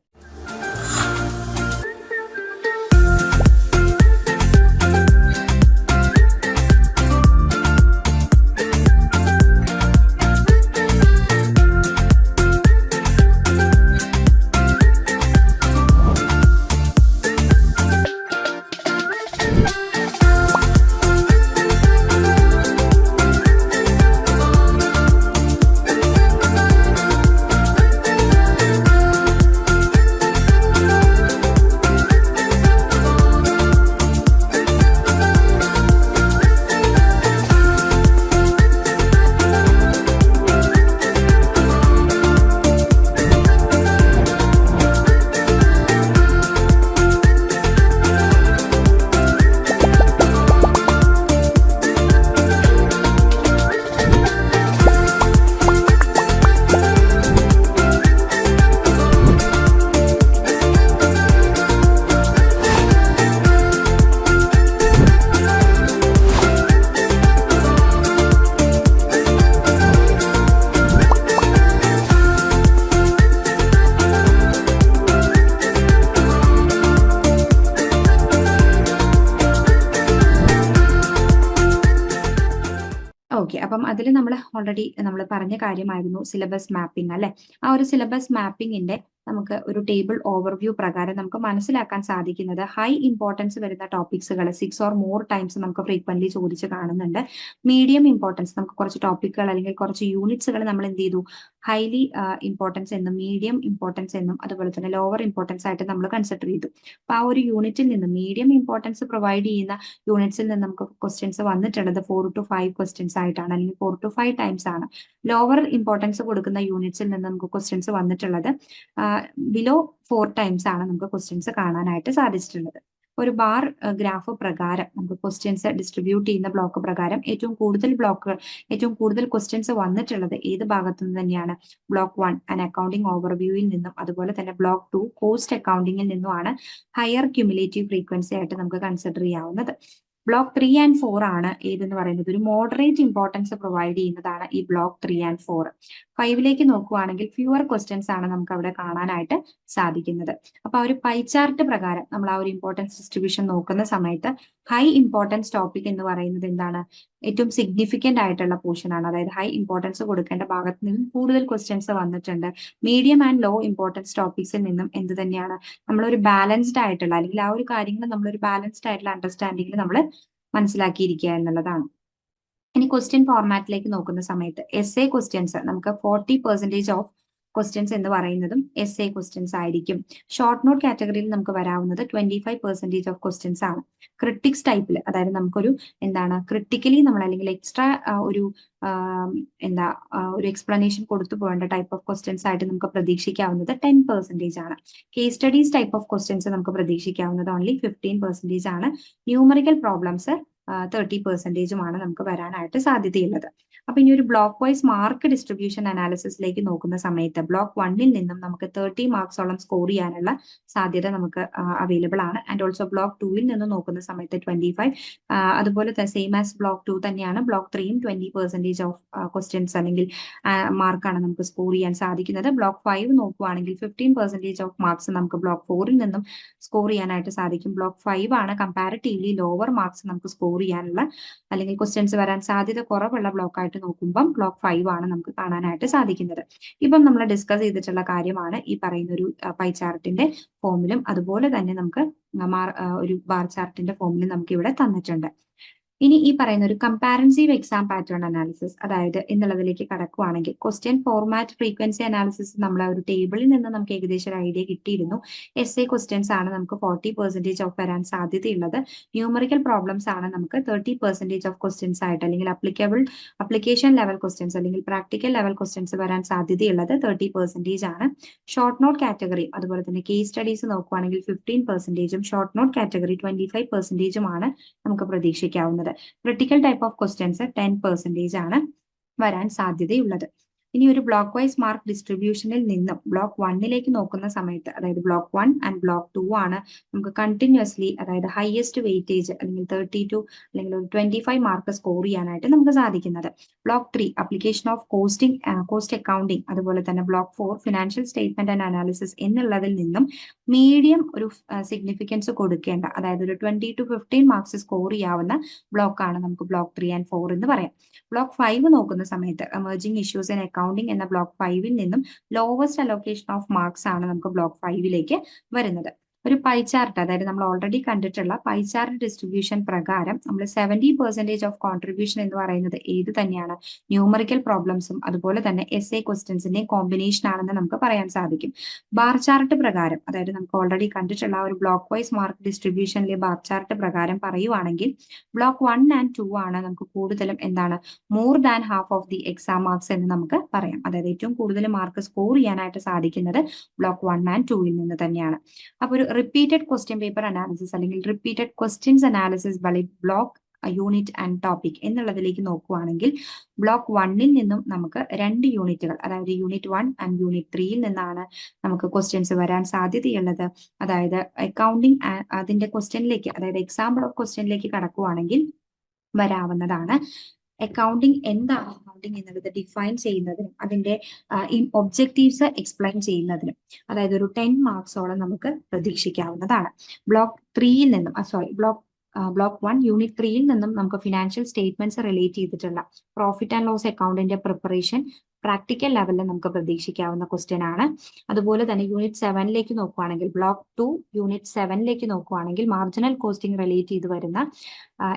അപ്പം അതിൽ നമ്മൾ ഓൾറെഡി നമ്മൾ പറഞ്ഞ കാര്യമായിരുന്നു സിലബസ് മാപ്പിംഗ് അല്ലെ? ആ ഒരു സിലബസ് മാപ്പിംഗിന്റെ നമുക്ക് ഒരു ടേബിൾ ഓവർവ്യൂ പ്രകാരം നമുക്ക് മനസ്സിലാക്കാൻ സാധിക്കുന്നത്. ഹൈ ഇമ്പോർട്ടൻസ് വരുന്ന ടോപ്പിക്സുകൾ സിക്സ് ഓർ മോർ ടൈംസ് നമുക്ക് ഫ്രീക്വന്റ് ചോദിച്ച് കാണുന്നുണ്ട്. മീഡിയം ഇമ്പോർട്ടൻസ് നമുക്ക് കുറച്ച് ടോപ്പിക്കുകൾ അല്ലെങ്കിൽ കുറച്ച് യൂണിറ്റ്സുകൾ നമ്മൾ എന്ത് ചെയ്തു? ഹൈലി ഇമ്പോർട്ടൻസ് എന്നും മീഡിയം ഇമ്പോർട്ടൻസ് എന്നും അതുപോലെ തന്നെ ലോവർ ഇമ്പോർട്ടൻസ് ആയിട്ട് നമ്മൾ കൺസിഡർ ചെയ്തു. അപ്പൊ ആ ഒരു യൂണിറ്റിൽ നിന്ന് മീഡിയം ഇമ്പോർട്ടൻസ് പ്രൊവൈഡ് ചെയ്യുന്ന യൂണിറ്റ്സിൽ നിന്ന് നമുക്ക് ക്വസ്റ്റ്യൻസ് വന്നിട്ടുള്ളത് ഫോർ ടു ഫൈവ് ക്വസ്റ്റ്യൻസ് ആയിട്ടാണ് അല്ലെങ്കിൽ ഫോർ ടു ഫൈവ് ടൈംസ് ആണ്. ലോവർ ഇമ്പോർട്ടൻസ് കൊടുക്കുന്ന യൂണിറ്റ്സിൽ നിന്ന് നമുക്ക് ക്വസ്റ്റ്യൻസ് വന്നിട്ടുള്ളത്. ബിലോ ഫോർ ടൈംസ് ആണ് നമുക്ക് ക്വസ്റ്റ്യൻസ് കാണാനായിട്ട് സാധിച്ചിട്ടുള്ളത്. ഒരു ബാർ ഗ്രാഫ് പ്രകാരം നമുക്ക് ക്വസ്റ്റ്യൻസ് ഡിസ്ട്രിബ്യൂട്ട് ചെയ്യുന്ന ബ്ലോക്ക് പ്രകാരം ഏറ്റവും കൂടുതൽ ബ്ലോക്കുകൾ ഏറ്റവും കൂടുതൽ ക്വസ്റ്റ്യൻസ് വന്നിട്ടുള്ളത് ഏത് ഭാഗത്തു നിന്ന് തന്നെയാണ് ബ്ലോക്ക് വൺ ആൻഡ് അക്കൗണ്ടിങ് ഓവർവ്യൂവിൽ നിന്നും അതുപോലെ തന്നെ ബ്ലോക്ക് ടു കോസ്റ്റ് അക്കൗണ്ടിങ്ങിൽ നിന്നുമാണ് ഹയർ ക്യുമുലേറ്റീവ് ഫ്രീക്വൻസി ആയിട്ട് നമുക്ക് കൺസിഡർ ചെയ്യാവുന്നത്. ബ്ലോക്ക് ത്രീ ആൻഡ് ഫോർ ആണ് ഏതെന്ന് പറയുന്നത്? ഒരു മോഡറേറ്റ് ഇമ്പോർട്ടൻസ് പ്രൊവൈഡ് ചെയ്യുന്നതാണ് ഈ ബ്ലോക്ക് ത്രീ ആൻഡ് ഫോർ ഫൈവിലേക്ക് നോക്കുവാണെങ്കിൽ ഫ്യൂവർ ക്വസ്റ്റ്യൻസ് ആണ് നമുക്ക് അവിടെ കാണാനായിട്ട് സാധിക്കുന്നത്. അപ്പൊ ആ ഒരു പൈ ചാർട്ട് പ്രകാരം നമ്മൾ ആ ഒരു ഇമ്പോർട്ടൻസ് ഡിസ്ട്രിബ്യൂഷൻ നോക്കുന്ന സമയത്ത് ഹൈ ഇമ്പോർട്ടൻസ് ടോപ്പിക് എന്ന് പറയുന്നത് എന്താണ്? ഏറ്റവും സിഗ്നിഫിക്കന്റ് ആയിട്ടുള്ള പോർഷൻ ആണ്. അതായത് ഹൈ ഇമ്പോർട്ടൻസ് കൊടുക്കേണ്ട ഭാഗത്ത് നിന്നും കൂടുതൽ ക്വസ്റ്റ്യൻസ് വന്നിട്ടുണ്ട്. മീഡിയം ആൻഡ് ലോ ഇമ്പോർട്ടൻസ് ടോപ്പിക്സിൽ നിന്നും എന്ത് തന്നെയാണ്? നമ്മളൊരു ബാലൻസ്ഡ് ആയിട്ടുള്ള അല്ലെങ്കിൽ ആ ഒരു കാര്യങ്ങൾ നമ്മളൊരു ബാലൻസ്ഡ് ആയിട്ടുള്ള അണ്ടർസ്റ്റാൻഡിങ്ങിൽ നമ്മൾ മനസ്സിലാക്കിയിരിക്കുക എന്നുള്ളതാണ്. ഇനി ക്വസ്റ്റ്യൻ ഫോർമാറ്റിലേക്ക് നോക്കുന്ന സമയത്ത് എസ് എ ക്വസ്റ്റ്യൻസ് നമുക്ക് ഫോർട്ടി പെർസെന്റേജ് ഓഫ് ക്വസ്റ്റ്യൻസ് എന്ന് പറയുന്നതും എസ് എ ക്വസ്റ്റ്യൻസ് ആയിരിക്കും ഷോർട്ട് നോട്ട് കാറ്റഗറിയിൽ നമുക്ക് വരാവുന്നത് twenty five percentage of questions ആണ് ക്രിട്ടിക്സ് ടൈപ്പിൽ അതായത് നമുക്കൊരു എന്താണ് ക്രിട്ടിക്കലി നമ്മൾ അല്ലെങ്കിൽ എക്സ്ട്രാ ഒരു എന്താ ഒരു എക്സ്പ്ലനേഷൻ കൊടുത്തു പോകേണ്ട ടൈപ്പ് ഓഫ് ക്വസ്റ്റ്യൻസ് ആയിട്ട് നമുക്ക് പ്രതീക്ഷിക്കാവുന്നത് ടെൻ പെർസെന്റേജ് ആണ്. Case studies type of questions നമുക്ക് പ്രതീക്ഷിക്കാവുന്നത് ഓൺലി ഫിഫ്റ്റീൻ പെർസെന്റേജ് ആണ്. ന്യൂമറിക്കൽ പ്രോബ്ലംസ് തേർട്ടി പെർസെന്റേജുമാണ് നമുക്ക് വരാനായിട്ട് സാധ്യതയുള്ളത്. അപ്പൊ ഇനി ഒരു ബ്ലോക്ക് വൈസ് മാർക്ക് ഡിസ്ട്രിബ്യൂഷൻ അനാലിസിസിലേക്ക് നോക്കുന്ന സമയത്ത് ബ്ലോക്ക് വണ്ണിൽ നിന്നും നമുക്ക് തേർട്ടി മാർക്സോളം സ്കോർ ചെയ്യാനുള്ള സാധ്യത നമുക്ക് അവൈലബിൾ ആണ്. ആൻഡ് ഓൾസോ ബ്ലോക്ക് ടൂവിൽ നിന്നും നോക്കുന്ന സമയത്ത് ട്വന്റി ഫൈവ് അതുപോലെ സെയിം ആസ് ബ്ലോക്ക് ടു തന്നെയാണ്. ബ്ലോക്ക് ത്രീയും ട്വന്റി പെർസെന്റേജ് ഓഫ് ക്വസ്റ്റ്യൻസ് അല്ലെങ്കിൽ മാർക്കാണ് നമുക്ക് സ്കോർ ചെയ്യാൻ സാധിക്കുന്നത്. ബ്ലോക്ക് ഫൈവ് നോക്കുവാണെങ്കിൽ ഫിഫ്റ്റീൻ പെർസെന്റേജ് ഓഫ് മാർക്സ് നമുക്ക് ബ്ലോക്ക് ഫോറിൽ നിന്നും സ്കോർ ചെയ്യാനായിട്ട് സാധിക്കും. ബ്ലോക്ക് ഫൈവ് ആണ് കമ്പാരിറ്റീവ്ലി ലോവർ മാർക്സ് നമുക്ക് സ്കോർ ചെയ്യാനുള്ള അല്ലെങ്കിൽ ക്വസ്റ്റ്യൻസ് വരാൻ സാധ്യത കുറവുള്ള ബ്ലോക്ക് ആയിട്ട് നോക്കുമ്പം ബ്ലോക്ക് ഫൈവ് ആണ് നമുക്ക് കാണാനായിട്ട് സാധിക്കുന്നത്. ഇപ്പം നമ്മൾ ഡിസ്കസ് ചെയ്തിട്ടുള്ള കാര്യമാണ് ഈ പറയുന്ന ഒരു പൈ ചാർട്ടിന്റെ ഫോമിലും അതുപോലെ തന്നെ നമുക്ക് ഒരു ബാർ ചാർട്ടിന്റെ ഫോമിലും നമുക്ക് ഇവിടെ തന്നിട്ടുണ്ട്. ഇനി ഈ പറയുന്ന ഒരു കമ്പാരൻസീവ് എക്സാം പാറ്റേൺ അനാലിസിസ് അതായത് എന്നുള്ളതിലേക്ക് കടക്കുവാണെങ്കിൽ ക്വസ്റ്റ്യൻ ഫോർമാറ്റ് ഫ്രീക്വൻസി അനാലിസിസ് നമ്മൾ ആ ഒരു ടേബിളിൽ നിന്ന് നമുക്ക് ഏകദേശം ഒരു ഐഡിയ കിട്ടിയിരുന്നു. എസ് എ ക്വസ്റ്റ്യൻസ് ആണ് നമുക്ക് ഫോർട്ടി പെർസെന്റേജ് ഓഫ് വരാൻ സാധ്യതയുള്ളത്. ന്യൂമറിക്കൽ പ്രോബ്ലംസ് ആണ് നമുക്ക് തേർട്ടി പെർസെന്റേജ് ഓഫ് ക്വസ്റ്റ്യൻസ് ആയിട്ട് അല്ലെങ്കിൽ അപ്ലിക്കബിൾ അപ്ലിക്കേഷൻ ലെവൽ ക്വസ്റ്റ്യൻസ് അല്ലെങ്കിൽ പ്രാക്ടിക്കൽ ലെവൽ ക്വസ്റ്റ്യൻസ് വരാൻ സാധ്യതയുള്ളത് തേർട്ടി പെർസെന്റേജ് ആണ്. ഷോർട്ട് നോട്ട് കാറ്റഗറി അതുപോലെ തന്നെ കേസ് സ്റ്റഡീസ് നോക്കുവാണെങ്കിൽ fifteen പെർസെന്റേജും short note category twenty five പെർസെന്റേജുമാണ് നമുക്ക് പ്രതീക്ഷിക്കാവുന്നത്. Critical type of questions ten percentage ആണ് വരാൻ സാധ്യതയുള്ളത്. ഇനി ഒരു ബ്ലോക്ക് വൈസ് മാർക്ക് ഡിസ്ട്രിബ്യൂഷനിൽ നിന്നും ബ്ലോക്ക് വണ്ണിലേക്ക് നോക്കുന്ന സമയത്ത് അതായത് block one and block two ആണ് നമുക്ക് കണ്ടിന്യൂസ്ലി അതായത് ഹയസ്റ്റ് വെയിറ്റേജ് അല്ലെങ്കിൽ തേർട്ടി ടു അല്ലെങ്കിൽ ഒരു ട്വന്റി ഫൈവ് മാർക്ക് സ്കോർ ചെയ്യാനായിട്ട് നമുക്ക് സാധിക്കുന്നത്. Block three application of costing cost accounting അതുപോലെ തന്നെ block four financial statement and analysis എന്നുള്ളതിൽ നിന്നും മീഡിയം ഒരു സിഗ്നിഫിക്കൻസ് കൊടുക്കേണ്ട അതായത് ഒരു twenty to fifteen marks score ചെയ്യാവുന്ന ബ്ലോക്കാണ് നമുക്ക് ബ്ലോക്ക് ത്രീ ആൻഡ് ഫോർ എന്ന് പറയാം. ബ്ലോക്ക് ഫൈവ് നോക്കുന്ന സമയത്ത് എമർജിംഗ് ഇഷ്യൂസ് ഇൻ അക്കൗണ്ടിംഗ് എന്ന ബ്ലോക്ക് ഫൈവിൽ നിന്നും ലോവസ്റ്റ് അലോക്കേഷൻ ഓഫ് മാർക്സ് ആണ് നമുക്ക് ബ്ലോക്ക് ഫൈവിലേക്ക് വരുന്നത്. ഒരു പൈ ചാർട്ട് അതായത് നമ്മൾ ഓൾറെഡി കണ്ടിട്ടുള്ള പൈ ചാർട്ട് ഡിസ്ട്രിബ്യൂഷൻ പ്രകാരം നമ്മൾ സെവന്റി പെർസെന്റേജ് ഓഫ് കോൺട്രിബ്യൂഷൻ എന്ന് പറയുന്നത് ഏത് തന്നെയാണ്? ന്യൂമറിക്കൽ പ്രോബ്ലംസും അതുപോലെ തന്നെ എസ് എ ക്വസ്റ്റ്യൻസിന്റെയും കോമ്പിനേഷൻ ആണെന്ന് നമുക്ക് പറയാൻ സാധിക്കും. ബാർ ചാർട്ട് പ്രകാരം അതായത് നമുക്ക് ഓൾറെഡി കണ്ടിട്ടുള്ള ഒരു ബ്ലോക്ക് വൈസ് മാർക്ക് ഡിസ്ട്രിബ്യൂഷനിലെ ബാർ ചാർട്ട് പ്രകാരം പറയുവാണെങ്കിൽ ബ്ലോക്ക് വൺ ആൻഡ് ടു ആണ് നമുക്ക് കൂടുതലും എന്താണ്? More than half of the exam marks എന്ന് നമുക്ക് പറയാം. അതായത് ഏറ്റവും കൂടുതൽ മാർക്ക് സ്കോർ ചെയ്യാനായിട്ട് സാധിക്കുന്നത് ബ്ലോക്ക് വൺ ആൻഡ് ടൂവിൽ നിന്ന് തന്നെയാണ്. അപ്പൊ ഒരു റിപ്പീറ്റഡ് ക്വസ്റ്റ്യൻ പേപ്പർ അനാലിസിസ് അല്ലെങ്കിൽ repeated questions analysis by block unit and topic എന്നുള്ളതിലേക്ക് നോക്കുവാണെങ്കിൽ ബ്ലോക്ക് വണ്ണിൽ നിന്നും നമുക്ക് രണ്ട് യൂണിറ്റുകൾ അതായത് യൂണിറ്റ് വൺ ആൻഡ് യൂണിറ്റ് ത്രീയിൽ നിന്നാണ് നമുക്ക് ക്വസ്റ്റ്യൻസ് വരാൻ സാധ്യതയുള്ളത്. അതായത് അക്കൗണ്ടിങ് അതിന്റെ ക്വസ്റ്റ്യനിലേക്ക് അതായത് എക്സാമ്പിൾ ഓഫ് ക്വസ്റ്റ്യനിലേക്ക് കടക്കുവാണെങ്കിൽ വരാവുന്നതാണ്. അക്കൗണ്ടിങ് എന്താണ് അക്കൗണ്ടിങ് എന്നുള്ളത് ഡിഫൈൻ ചെയ്യുന്നതിനും അതിന്റെ ഒബ്ജക്റ്റീവ്സ് എക്സ്പ്ലെയിൻ ചെയ്യുന്നതിനും. അതായത് ഒരു ടെൻ മാർക്സോളം നമുക്ക് പ്രതീക്ഷിക്കാവുന്നതാണ്. ബ്ലോക്ക് ത്രീയിൽ നിന്നും sorry block block one unit ത്രീയിൽ നിന്നും നമുക്ക് ഫിനാൻഷ്യൽ സ്റ്റേറ്റ്മെന്റ്സ് റിലേറ്റ് ചെയ്തിട്ടുള്ള പ്രോഫിറ്റ് ആൻഡ് ലോസ് അക്കൗണ്ടിന്റെ പ്രിപ്പറേഷൻ പ്രാക്ടിക്കൽ ലെവലിൽ നമുക്ക് പ്രതീക്ഷിക്കാവുന്ന ക്വസ്റ്റ്യൻ ആണ്. അതുപോലെ തന്നെ യൂണിറ്റ് സെവനിലേക്ക് നോക്കുവാണെങ്കിൽ ബ്ലോക്ക് ടു യൂണിറ്റ് സെവനിലേക്ക് നോക്കുവാണെങ്കിൽ മാർജിനൽ കോസ്റ്റിംഗ് റിലേറ്റ് ചെയ്ത് വരുന്ന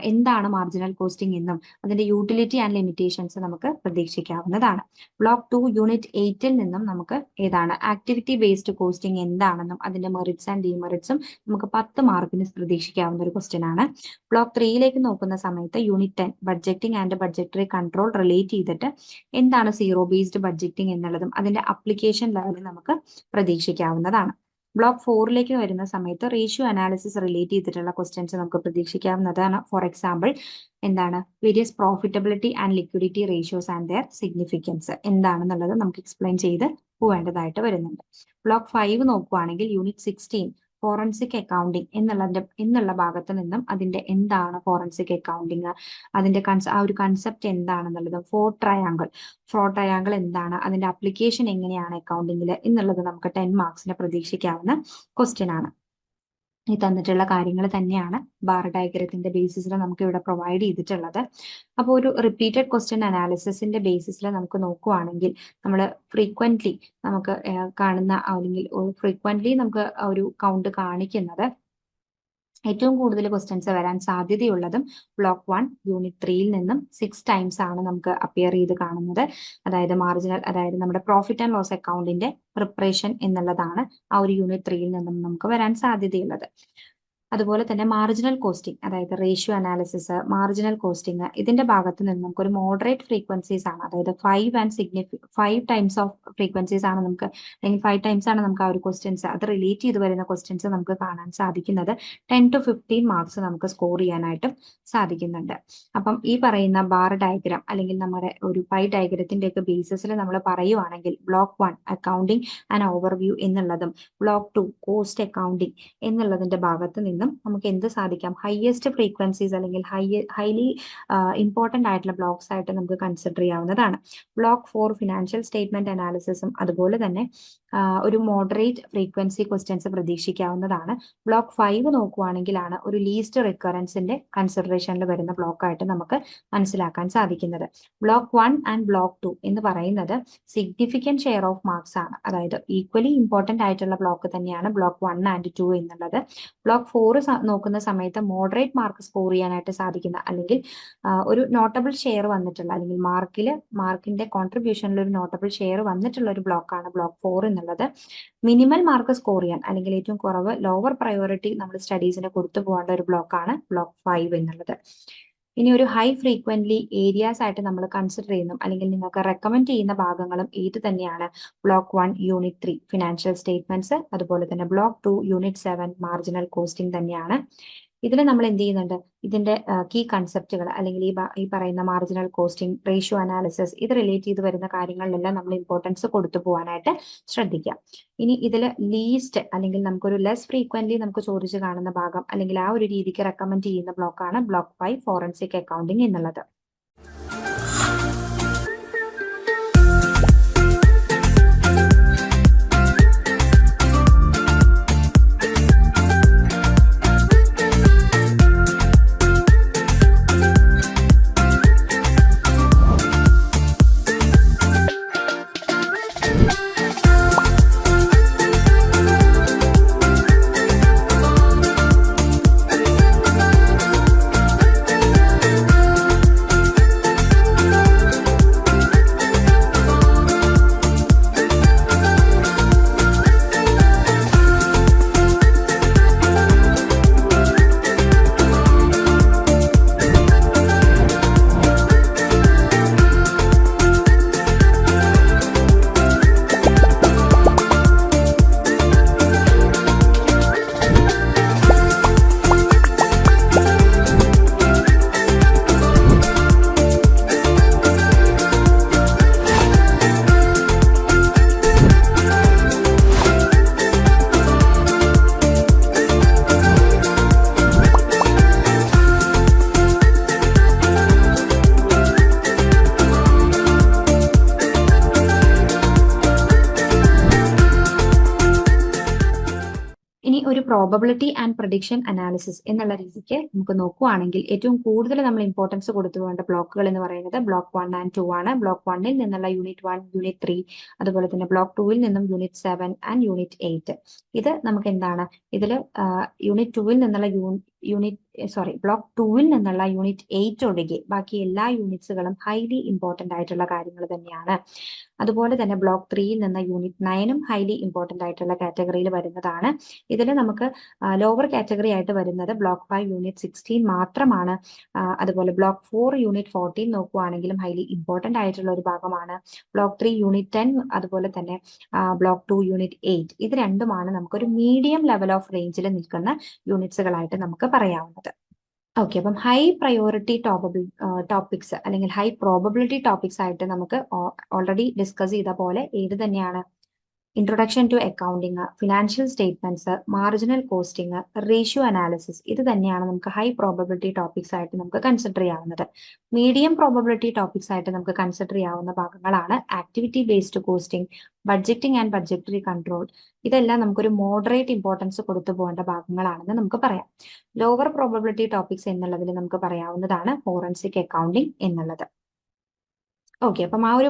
എന്താണ് മാർജിനൽ കോസ്റ്റിംഗ് എന്നും അതിന്റെ യൂട്ടിലിറ്റി ആൻഡ് ലിമിറ്റേഷൻസ് നമുക്ക് പ്രതീക്ഷിക്കാവുന്നതാണ്. ബ്ലോക്ക് ടു യൂണിറ്റ് എയ്റ്റിൽ നിന്നും നമുക്ക് ഏതാണ്? ആക്ടിവിറ്റി ബേസ്ഡ് കോസ്റ്റിംഗ് എന്താണെന്നും അതിന്റെ മെറിറ്റ്സ് ആൻഡ് ഡിമെറിറ്റ്സും നമുക്ക് പത്ത് മാർക്കിന് പ്രതീക്ഷിക്കാവുന്ന ഒരു ക്വസ്റ്റ്യൻ ആണ്. ബ്ലോക്ക് ത്രീയിലേക്ക് നോക്കുന്ന സമയത്ത് unit ten budgeting and budgetary control relate ചെയ്തിട്ട് എന്താണ് സീറോ ബേസ്ഡ് ബഡ്ജറ്റിംഗ് എന്നുള്ളതും അതിന്റെ അപ്ലിക്കേഷൻ ലെവലിൽ നമുക്ക് പ്രതീക്ഷിക്കാവുന്നതാണ്. ബ്ലോക്ക് ഫോറിലേക്ക് വരുന്ന സമയത്ത് റേഷ്യോ അനാലിസിസ് റിലേറ്റ് ചെയ്തിട്ടുള്ള ക്വസ്റ്റ്യൻസ് നമുക്ക് പ്രതീക്ഷിക്കാവുന്നതാണ്. ഫോർ എക്സാമ്പിൾ എന്താണ്? Various profitability and liquidity ratios and their significance എന്താണെന്നുള്ളത് നമുക്ക് എക്സ്പ്ലെയിൻ ചെയ്ത് പോവേണ്ടതായിട്ട് വരുന്നുണ്ട്. ബ്ലോക്ക് ഫൈവ് നോക്കുവാണെങ്കിൽ യൂണിറ്റ് സിക്സ്റ്റീൻ ഫോറൻസിക് അക്കൗണ്ടിങ് എന്നുള്ളതിന്റെ എന്നുള്ള ഭാഗത്ത് നിന്നും അതിന്റെ എന്താണ് ഫോറൻസിക് അക്കൗണ്ടിങ് അതിന്റെ കൺസ ആ ഒരു കൺസെപ്റ്റ് എന്താണെന്നുള്ളതും ഫോർ ട്രയാങ്കിൾ ഫോർ ട്രയാങ്കിൾ എന്താണ്? അതിന്റെ അപ്ലിക്കേഷൻ എങ്ങനെയാണ് അക്കൗണ്ടിങ്ങിൽ എന്നുള്ളത് നമുക്ക് ടെൻ മാർക്സിന് പ്രതീക്ഷിക്കാവുന്ന ക്വസ്റ്റ്യൻ ആണ്. ഈ തന്നിട്ടുള്ള കാര്യങ്ങൾ തന്നെയാണ് ബാർ ഡയഗ്രത്തിന്റെ ബേസിസിൽ നമുക്ക് ഇവിടെ പ്രൊവൈഡ് ചെയ്തിട്ടുള്ളത്. അപ്പോൾ ഒരു റിപ്പീറ്റഡ് ക്വസ്റ്റ്യൻ അനാലിസിസിന്റെ ബേസിസിൽ നമുക്ക് നോക്കുവാണെങ്കിൽ നമ്മൾ ഫ്രീക്വന്റ്ലി നമുക്ക് കാണുന്ന അല്ലെങ്കിൽ ഫ്രീക്വന്റ്ലി നമുക്ക് ഒരു കൗണ്ട് കാണിക്കുന്നത് ഏറ്റവും കൂടുതൽ ക്വസ്റ്റ്യൻസ് വരാൻ സാധ്യതയുള്ളതും ബ്ലോക്ക് വൺ യൂണിറ്റ് ത്രീയിൽ നിന്നും സിക്സ് ടൈംസ് ആണ് നമുക്ക് അപ്പിയർ ചെയ്ത് കാണുന്നത്. അതായത് മാർജിനൽ അതായത് നമ്മുടെ പ്രോഫിറ്റ് ആൻഡ് ലോസ് അക്കൗണ്ടിന്റെ പ്രിപ്പറേഷൻ എന്നുള്ളതാണ് ആ ഒരു യൂണിറ്റ് ത്രീയിൽ നിന്നും നമുക്ക് വരാൻ സാധ്യതയുള്ളത്. അതുപോലെ തന്നെ മാർജിനൽ കോസ്റ്റിംഗ് അതായത് റേഷ്യോ അനാലിസിസ് മാർജിനൽ കോസ്റ്റിംഗ് ഇതിന്റെ ഭാഗത്ത് നിന്ന് നമുക്ക് ഒരു മോഡറേറ്റ് ഫ്രീക്വൻസീസ് ആണ്. അതായത് five and significance five times of frequencies ആണ് നമുക്ക് അല്ലെങ്കിൽ ഫൈവ് ടൈംസ് ആണ് നമുക്ക് ആ ഒരു ക്വസ്റ്റ്യൻസ് അത് റിലേറ്റ് ചെയ്ത് വരുന്ന ക്വസ്റ്റ്യൻസ് നമുക്ക് കാണാൻ സാധിക്കുന്നത്. ടെൻ ടു ഫിഫ്റ്റീൻ മാർക്സ് നമുക്ക് സ്കോർ ചെയ്യാനായിട്ടും സാധിക്കുന്നുണ്ട്. അപ്പം ഈ പറയുന്ന ബാർ ഡയഗ്രാം അല്ലെങ്കിൽ നമ്മുടെ ഒരു പൈ ഡയഗ്രത്തിന്റെ ഒക്കെ ബേസിസിൽ നമ്മൾ പറയുവാണെങ്കിൽ block one accounting and overview എന്നുള്ളതും ബ്ലോക്ക് ടു കോസ്റ്റ് അക്കൗണ്ടിങ് എന്നുള്ളതിന്റെ ഭാഗത്ത് നിന്നും നമുക്ക് എന്ത് സാധിക്കാം? ഹയസ്റ്റ് ഫ്രീക്വൻസീസ് അല്ലെങ്കിൽ ഹൈ ഹൈലി ഇമ്പോർട്ടന്റ് ആയിട്ടുള്ള ബ്ലോക്സ് ആയിട്ട് നമുക്ക് കൺസിഡർ ചെയ്യാവുന്നതാണ്. ബ്ലോക്ക് ഫോർ ഫിനാൻഷ്യൽ സ്റ്റേറ്റ്മെന്റ് അനാലിസിസും അതുപോലെ തന്നെ ഒരു മോഡറേറ്റ് ഫ്രീക്വൻസി ക്വസ്റ്റ്യൻസ് പ്രതീക്ഷിക്കാവുന്നതാണ്. ബ്ലോക്ക് ഫൈവ് നോക്കുവാണെങ്കിലാണ് ഒരു ലീസ്റ്റ് റിക്കറൻസിന്റെ കൺസിഡറേഷനിൽ വരുന്ന ബ്ലോക്ക് ആയിട്ട് നമുക്ക് മനസ്സിലാക്കാൻ സാധിക്കുന്നത്. Block one and block two എന്ന് പറയുന്നത് സിഗ്നിഫിക്കന്റ് ഷെയർ ഓഫ് മാർക്സ് ആണ്. അതായത് ഈക്വലി ഇമ്പോർട്ടന്റ് ആയിട്ടുള്ള ബ്ലോക്ക് തന്നെയാണ് ബ്ലോക്ക് വൺ ആൻഡ് ടു എന്നുള്ളത്. ബ്ലോക്ക് ഫോർ നോക്കുന്ന സമയത്ത് മോഡറേറ്റ് മാർക്ക് സ്കോർ ചെയ്യാനായിട്ട് സാധിക്കുന്ന അല്ലെങ്കിൽ ഒരു നോട്ടബിൾ ഷെയർ വന്നിട്ടുള്ള അല്ലെങ്കിൽ മാർക്കിൽ മാർക്കിന്റെ കോൺട്രിബ്യൂഷനിൽ ഒരു നോട്ടബിൾ ഷെയർ വന്നിട്ടുള്ള ഒരു ബ്ലോക്കാണ് ബ്ലോക്ക് ഫോർ എന്നുള്ളത് മിനിമൽ മാർക്ക് സ്കോർ ചെയ്യാൻ അല്ലെങ്കിൽ ഏറ്റവും കുറവ് ലോവർ പ്രയോറിറ്റി നമ്മൾ സ്റ്റഡീസിന് കൊടുത്തു പോകേണ്ട ഒരു ബ്ലോക്കാണ് ബ്ലോക്ക് ഫൈവ് എന്നുള്ളത്. ഇനി ഒരു ഹൈ ഫ്രീക്വന്റ്ലി ഏരിയാസ് ആയിട്ട് നമ്മൾ കൺസിഡർ ചെയ്യുന്നു അല്ലെങ്കിൽ നിങ്ങൾക്ക് റെക്കമെൻഡ് ചെയ്യുന്ന ഭാഗങ്ങളും ഏത് തന്നെയാണ്? Block one unit three financial statements അതുപോലെ തന്നെ block two unit seven marginal costing തന്നെയാണ്. ഇതിൽ നമ്മൾ എന്ത് ചെയ്യുന്നുണ്ട്? ഇതിന്റെ കീ കൺസെപ്റ്റുകൾ അല്ലെങ്കിൽ ഈ ഈ പറയുന്ന മാർജിനൽ കോസ്റ്റിംഗ് റേഷ്യോ അനാലിസിസ് ഇത് റിലേറ്റ് ചെയ്ത് വരുന്ന കാര്യങ്ങളിലെല്ലാം നമ്മൾ ഇമ്പോർട്ടൻസ് കൊടുത്തു പോകാനായിട്ട് ശ്രദ്ധിക്കുക ഇനി ഇതിൽ ലീസ്റ്റ് അല്ലെങ്കിൽ നമുക്കൊരു ലെസ് ഫ്രീക്വന്റ്ലി നമുക്ക് ചോദിച്ചു കാണുന്ന ഭാഗം അല്ലെങ്കിൽ ആ ഒരു രീതിക്ക് റെക്കമെൻഡ് ചെയ്യുന്ന ബ്ലോക്കാണ് ബ്ലോക്ക് ഫൈവ് ഫോറൻസിക് അക്കൗണ്ടിങ് എന്നുള്ളത്. പ്രോബബിലിറ്റി ആൻഡ് പ്രഡിക്ഷൻ അനാലിസിസ് എന്നുള്ള രീതിക്ക് നമുക്ക് നോക്കുവാണെങ്കിൽ ഏറ്റവും കൂടുതൽ നമ്മൾ ഇമ്പോർട്ടൻസ് കൊടുത്തു വേണ്ട ബ്ലോക്കുകൾ എന്ന് പറയുന്നത് ബ്ലോക്ക് വൺ ആൻഡ് ടു ആണ്. ബ്ലോക്ക് വണ്ണിൽ നിന്നുള്ള യൂണിറ്റ് വൺ യൂണിറ്റ് ത്രീ അതുപോലെ തന്നെ ബ്ലോക്ക് ടൂവിൽ നിന്നും unit seven and unit eight ഇത് നമുക്ക് എന്താണ്? ഇതിൽ യൂണിറ്റ് ടൂവിൽ നിന്നുള്ള യൂണിറ്റ് സോറി ബ്ലോക്ക് ടൂവിൽ നിന്നുള്ള യൂണിറ്റ് എയ്റ്റ് ഒഴികെ ബാക്കി എല്ലാ യൂണിറ്റ്സുകളും ഹൈലി ഇമ്പോർട്ടന്റ് ആയിട്ടുള്ള കാര്യങ്ങൾ തന്നെയാണ്. അതുപോലെ തന്നെ ബ്ലോക്ക് ത്രീയിൽ നിന്ന് യൂണിറ്റ് നയനും ഹൈലി ഇമ്പോർട്ടന്റ് ആയിട്ടുള്ള കാറ്റഗറിയിൽ വരുന്നതാണ്. ഇതിൽ നമുക്ക് ലോവർ കാറ്റഗറി ആയിട്ട് വരുന്നത് ബ്ലോക്ക് ഫൈവ് യൂണിറ്റ് സിക്സ്റ്റീൻ മാത്രമാണ്. അതുപോലെ ബ്ലോക്ക് ഫോർ യൂണിറ്റ് ഫോർട്ടീൻ നോക്കുവാണെങ്കിലും ഹൈലി ഇമ്പോർട്ടന്റ് ആയിട്ടുള്ള ഒരു ഭാഗമാണ്. ബ്ലോക്ക് ത്രീ യൂണിറ്റ് ടെൻ അതുപോലെ തന്നെ ബ്ലോക്ക് ടു യൂണിറ്റ് എയ്റ്റ് ഇത് രണ്ടുമാണ് നമുക്കൊരു മീഡിയം ലെവൽ ഓഫ് റേഞ്ചിൽ നിൽക്കുന്ന യൂണിറ്റ്സുകളായിട്ട് നമുക്ക് പറയാവുന്നത്. ഓക്കെ അപ്പം ഹൈ പ്രയോറിറ്റി ടോപ്പബിൾ ടോപ്പിക്സ് അല്ലെങ്കിൽ ഹൈ പ്രോബബിലിറ്റി ടോപ്പിക്സ് ആയിട്ട് നമുക്ക് ഓൾറെഡി ഡിസ്കസ് ചെയ്ത പോലെ ഏത് തന്നെയാണ് introduction to accounting financial statements marginal costing ratio analysis ഇത് തന്നെയാണ് നമുക്ക് ഹൈ പ്രോബബിലിറ്റി ടോപ്പിക്സ് ആയിട്ട് നമുക്ക് കൺസിഡർ ചെയ്യാവുന്നത്. മീഡിയം പ്രോബബിലിറ്റി ടോപ്പിക്സ് ആയിട്ട് നമുക്ക് കൺസിഡർ ചെയ്യാവുന്ന ഭാഗങ്ങളാണ് activity based costing budgeting and budgetary control ഇതെല്ലാം നമുക്കൊരു മോഡറേറ്റ് ഇമ്പോർട്ടൻസ് കൊടുത്തു പോകേണ്ട ഭാഗങ്ങളാണെന്ന് നമുക്ക് പറയാം. ലോവർ പ്രോബബിലിറ്റി ടോപ്പിക്സ് എന്നുള്ളതിൽ നമുക്ക് പറയാവുന്നതാണ് ഫോറൻസിക് അക്കൗണ്ടിങ് എന്നുള്ളത്. ഓക്കെ അപ്പം ആ ഒരു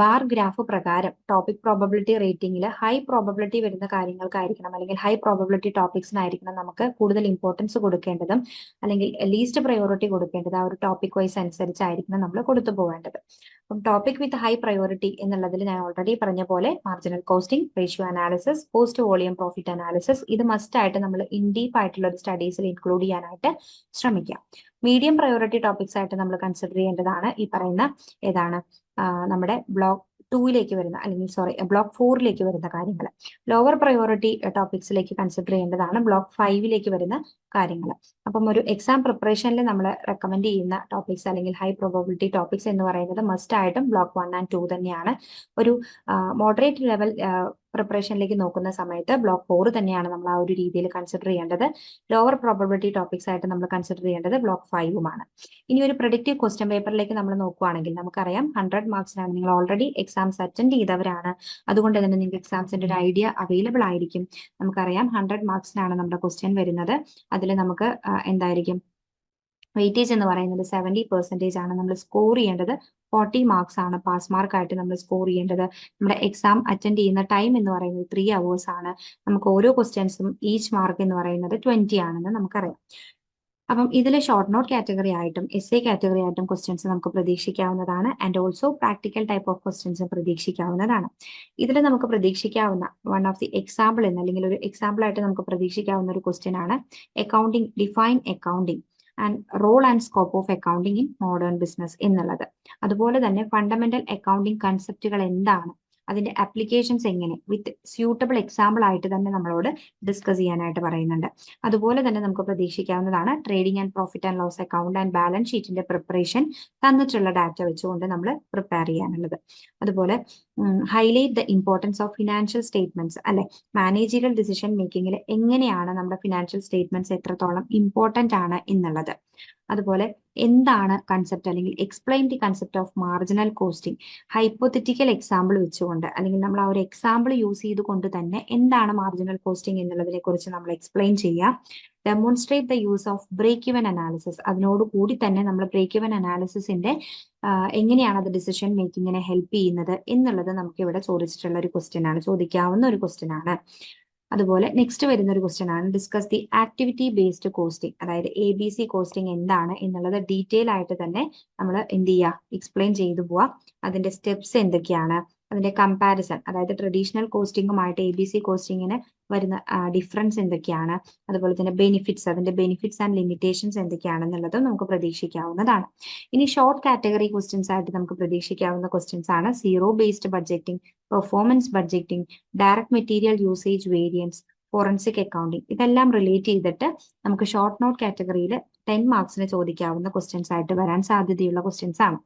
ബാർ ഗ്രാഫ് പ്രകാരം ടോപ്പിക് പ്രോബബിലിറ്റി റേറ്റിംഗിൽ ഹൈ പ്രോബബിലിറ്റി വരുന്ന കാര്യങ്ങൾക്കായിരിക്കണം. അല്ലെങ്കിൽ ഹൈ പ്രോബബിലിറ്റി ടോപ്പിക്സിനായിരിക്കണം നമുക്ക് കൂടുതൽ ഇമ്പോർട്ടൻസ് കൊടുക്കേണ്ടതും അല്ലെങ്കിൽ ലീസ്റ്റ് പ്രയോറിറ്റി കൊടുക്കേണ്ടത് ആ ഒരു ടോപ്പിക് വൈസ് അനുസരിച്ചായിരിക്കണം നമ്മൾ കൊടുത്തു പോകേണ്ടത് അപ്പം ടോപ്പിക് വിത്ത് ഹൈ പ്രയോറിറ്റി എന്നുള്ളതിൽ ഞാൻ ഓൾറെഡി പറഞ്ഞ പോലെ marginal costing ratio analysis cost volume profit analysis ഇത് മസ്റ്റ് ആയിട്ട് നമ്മൾ ഇൻ ഡീപ്പ് ആയിട്ടുള്ള ഒരു സ്റ്റഡീസിൽ ഇൻക്ലൂഡ് ചെയ്യാനായിട്ട് ശ്രമിക്കാം. മീഡിയം പ്രയോറിറ്റി ടോപ്പിക്സ് ആയിട്ട് നമ്മൾ കൺസിഡർ ചെയ്യേണ്ടതാണ് ഈ പറയുന്ന ഏതാണ്? നമ്മുടെ ബ്ലോക്ക് ടൂയിലേക്ക് വരുന്ന അല്ലെങ്കിൽ സോറി ബ്ലോക്ക് ഫോറിലേക്ക് വരുന്ന കാര്യങ്ങൾ ലോവർ പ്രയോറിറ്റി ടോപ്പിക്സിലേക്ക് കൺസിഡർ ചെയ്യേണ്ടതാണ് ബ്ലോക്ക് ഫൈവിലേക്ക് വരുന്ന കാര്യങ്ങൾ അപ്പം ഒരു എക്സാം പ്രിപ്പറേഷനിൽ നമ്മൾ റെക്കമെൻഡ് ചെയ്യുന്ന ടോപ്പിക്സ് അല്ലെങ്കിൽ ഹൈ പ്രോബബിലിറ്റി ടോപ്പിക്സ് എന്ന് പറയുന്നത് മസ്റ്റ് ആയിട്ടും ബ്ലോക്ക് വൺ ആൻഡ് ടു തന്നെയാണ്. ഒരു മോഡറേറ്റ് ലെവൽ പ്രിപ്പറേഷനിലേക്ക് നോക്കുന്ന സമയത്ത് ബ്ലോക്ക് ഫോർ തന്നെയാണ് നമ്മൾ ആ ഒരു രീതിയിൽ കൺസിഡർ ചെയ്യേണ്ടത്. ലോവർ പ്രോബബിലിറ്റി ടോപ്പിക്സ് ആയിട്ട് നമ്മൾ കൺസിഡർ ചെയ്യേണ്ടത് ബ്ലോക്ക് ഫൈവുമാണ് ഇനി ഒരു പ്രൊഡിക്റ്റീവ് ക്വസ്റ്റ്യൻ പേപ്പറിലേക്ക് നമ്മൾ നോക്കുകയാണെങ്കിൽ നമുക്കറിയാം ഹൺഡ്രഡ് മാർക്സിനാണ് നിങ്ങൾ ഓൾറെഡി എക്സാംസ് അറ്റൻഡ് ചെയ്തവരാണ്. അതുകൊണ്ട് തന്നെ നിങ്ങൾക്ക് എക്സാംസിന്റെ ഒരു ഐഡിയ അവൈലബിൾ ആയിരിക്കും. നമുക്കറിയാം ഹൺഡ്രഡ് മാർക്സിനാണ് നമ്മുടെ ക്വസ്റ്റ്യൻ വരുന്നത്. അതിൽ നമുക്ക് എന്തായിരിക്കും? വെയിറ്റേജ് എന്ന് പറയുന്നത് സെവന്റി പെർസെന്റേജ് ആണ് നമ്മൾ സ്കോർ ചെയ്യേണ്ടത്. ഫോർട്ടി മാർക്സ് ആണ് പാസ് മാർക്ക് ആയിട്ട് നമ്മൾ സ്കോർ ചെയ്യേണ്ടത്. നമ്മുടെ എക്സാം അറ്റൻഡ് ചെയ്യുന്ന ടൈം എന്ന് പറയുന്നത് ത്രീ അവേഴ്സ് ആണ്. നമുക്ക് ഓരോ ക്വസ്റ്റ്യൻസും ഈച്ച് മാർക്ക് എന്ന് പറയുന്നത് ട്വന്റി ആണെന്ന് നമുക്കറിയാം. അപ്പം ഇതിൽ ഷോർട്ട് നോട്ട് കാറ്റഗറി ആയിട്ടും എസ് എ കാറ്റഗറി ആയിട്ടും ക്വസ്റ്റ്യൻസ് നമുക്ക് പ്രതീക്ഷിക്കാവുന്നതാണ് and also practical type of questions പ്രതീക്ഷിക്കാവുന്നതാണ്. ഇതിൽ നമുക്ക് പ്രതീക്ഷിക്കാവുന്ന വൺ ഓഫ് ദി എക്സാമ്പിൾ എന്ന് അല്ലെങ്കിൽ ഒരു എക്സാമ്പിൾ ആയിട്ട് നമുക്ക് പ്രതീക്ഷിക്കാവുന്ന ഒരു ക്വസ്റ്റ്യൻ ആണ്. Accounting define accounting and role and scope of accounting in modern business എന്നുള്ളത്. അതുപോലെ തന്നെ ഫണ്ടമെന്റൽ അക്കൗണ്ടിങ് കൺസെപ്റ്റുകൾ എന്താണ്? അതിന്റെ ആപ്ലിക്കേഷൻസ് എങ്ങനെ? വിത്ത് സ്യൂട്ടബിൾ എക്സാമ്പിൾ ആയിട്ട് തന്നെ നമ്മളോട് ഡിസ്കസ് ചെയ്യാനായിട്ട് പറയുന്നുണ്ട്. അതുപോലെ തന്നെ നമുക്ക് പ്രതീക്ഷിക്കാവുന്നതാണ് trading and profit and loss account and balance ഷീറ്റിന്റെ പ്രിപ്പറേഷൻ തന്നിട്ടുള്ള ഡാറ്റ വെച്ചുകൊണ്ട് നമ്മൾ പ്രിപ്പയർ ചെയ്യാനുള്ളത്. അതുപോലെ highlight the importance of financial statements അല്ലെ? മാനേജീരിയൽ ഡിസിഷൻ മേക്കിങ്ങിൽ എങ്ങനെയാണ് നമ്മുടെ ഫിനാൻഷ്യൽ സ്റ്റേറ്റ്മെന്റ്സ് എത്രത്തോളം ഇമ്പോർട്ടന്റ് ആണ് എന്നുള്ളത്. അതുപോലെ എന്താണ് കൺസെപ്റ്റ് അല്ലെങ്കിൽ explain the concept of marginal costing hypothetical example വെച്ചുകൊണ്ട് അല്ലെങ്കിൽ നമ്മൾ ആ ഒരു എക്സാമ്പിൾ യൂസ് ചെയ്തുകൊണ്ട് തന്നെ എന്താണ് മാർജിനൽ കോസ്റ്റിംഗ് എന്നുള്ളതിനെ കുറിച്ച് നമ്മൾ എക്സ്പ്ലെയിൻ ചെയ്യുക demonstrate the use of break even analysis അതിനോട് കൂടി തന്നെ നമ്മൾ ബ്രേക്ക് ഇവൻ അനാലിസിസിന്റെ എങ്ങനെയാണ് അത് ഡിസിഷൻ മേക്കിങ്ങിനെ ഹെൽപ്പ് ചെയ്യുന്നത് എന്നുള്ളത് നമുക്ക് ഇവിടെ ചോദിച്ചിട്ടുള്ള ഒരു ക്വസ്റ്റ്യൻ ആണ്. ചോദിക്കാവുന്ന ഒരു ക്വസ്റ്റ്യൻ ആണ്. അതുപോലെ നെക്സ്റ്റ് വരുന്ന ഒരു ക്വസ്റ്റ്യൻ ആണ്. Discuss the activity based costing അതായത് എ ബി സി കോസ്റ്റിംഗ് എന്താണ് എന്നുള്ളത് ഡീറ്റെയിൽ ആയിട്ട് തന്നെ നമ്മൾ എന്ത് ചെയ്യുക? എക്സ്പ്ലെയിൻ ചെയ്തു പോവാം. അതിന്റെ സ്റ്റെപ്സ് എന്തൊക്കെയാണ്? അതിന്റെ കമ്പാരിസൺ അതായത് ട്രഡീഷണൽ കോസ്റ്റിംഗുമായിട്ട് എ ബി സി കോസ്റ്റിങ്ങിന് വരുന്ന ഡിഫറൻസ് എന്തൊക്കെയാണ്? അതുപോലെ തന്നെ ബെനിഫിറ്റ്സ് അതിന്റെ ബെനിഫിറ്റ്സ് ആൻഡ് ലിമിറ്റേഷൻസ് എന്തൊക്കെയാണെന്നുള്ളതും നമുക്ക് പ്രതീക്ഷിക്കാവുന്നതാണ്. ഇനി ഷോർട്ട് കാറ്റഗറി ക്വസ്റ്റ്യൻസ് ആയിട്ട് നമുക്ക് പ്രതീക്ഷിക്കാവുന്ന ക്വസ്റ്റ്യൻസ് ആണ് zero based budgeting performance budgeting direct material usage variance forensic accounting ഇതെല്ലാം റിലേറ്റ് ചെയ്തിട്ട് നമുക്ക് ഷോർട്ട് നോട്ട് കാറ്റഗറിയിൽ ടെൻ മാർക്സിന് ചോദിക്കാവുന്ന ക്വസ്റ്റ്യൻസ് ആയിട്ട് വരാൻ സാധ്യതയുള്ള ക്വസ്റ്റ്യൻസ് ആണ്.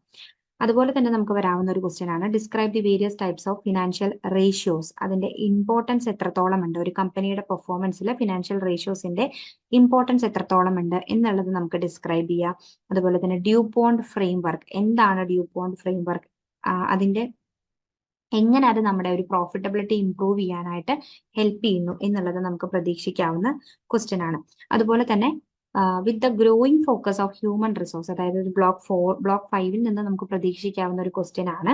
അതുപോലെ തന്നെ നമുക്ക് വരാവുന്ന ഒരു ക്വസ്റ്റ്യൻ ആണ്. Describe the various types of financial ratios അതിന്റെ ഇമ്പോർട്ടൻസ് എത്രത്തോളം ഉണ്ട്? ഒരു കമ്പനിയുടെ പെർഫോമൻസിൽ ഫിനാൻഷ്യൽ റേഷ്യോസിന്റെ ഇമ്പോർട്ടൻസ് എത്രത്തോളം ഉണ്ട്? എന്നുള്ളത് നമുക്ക് ഡിസ്ക്രൈബ് ചെയ്യാം. അതുപോലെ തന്നെ ഡ്യൂ പോണ്ട് ഫ്രെയിം വർക്ക് എന്താണ് ഡ്യൂ പോണ്ട് ഫ്രെയിം വർക്ക് അതിന്റെ എങ്ങനെ അത് നമ്മുടെ ഒരു പ്രോഫിറ്റബിലിറ്റി ഇംപ്രൂവ് ചെയ്യാനായിട്ട് ഹെൽപ്പ് ചെയ്യുന്നു എന്നുള്ളത് നമുക്ക് പ്രതീക്ഷിക്കാവുന്ന ക്വസ്റ്റ്യൻ ആണ്. അതുപോലെ തന്നെ with the growing focus of human resource അതായത് ഒരു ബ്ലോക്ക് ഫോർ ബ്ലോക്ക് ഫൈവിൽ നിന്ന് നമുക്ക് പ്രതീക്ഷിക്കാവുന്ന ഒരു ക്വസ്റ്റ്യൻ ആണ്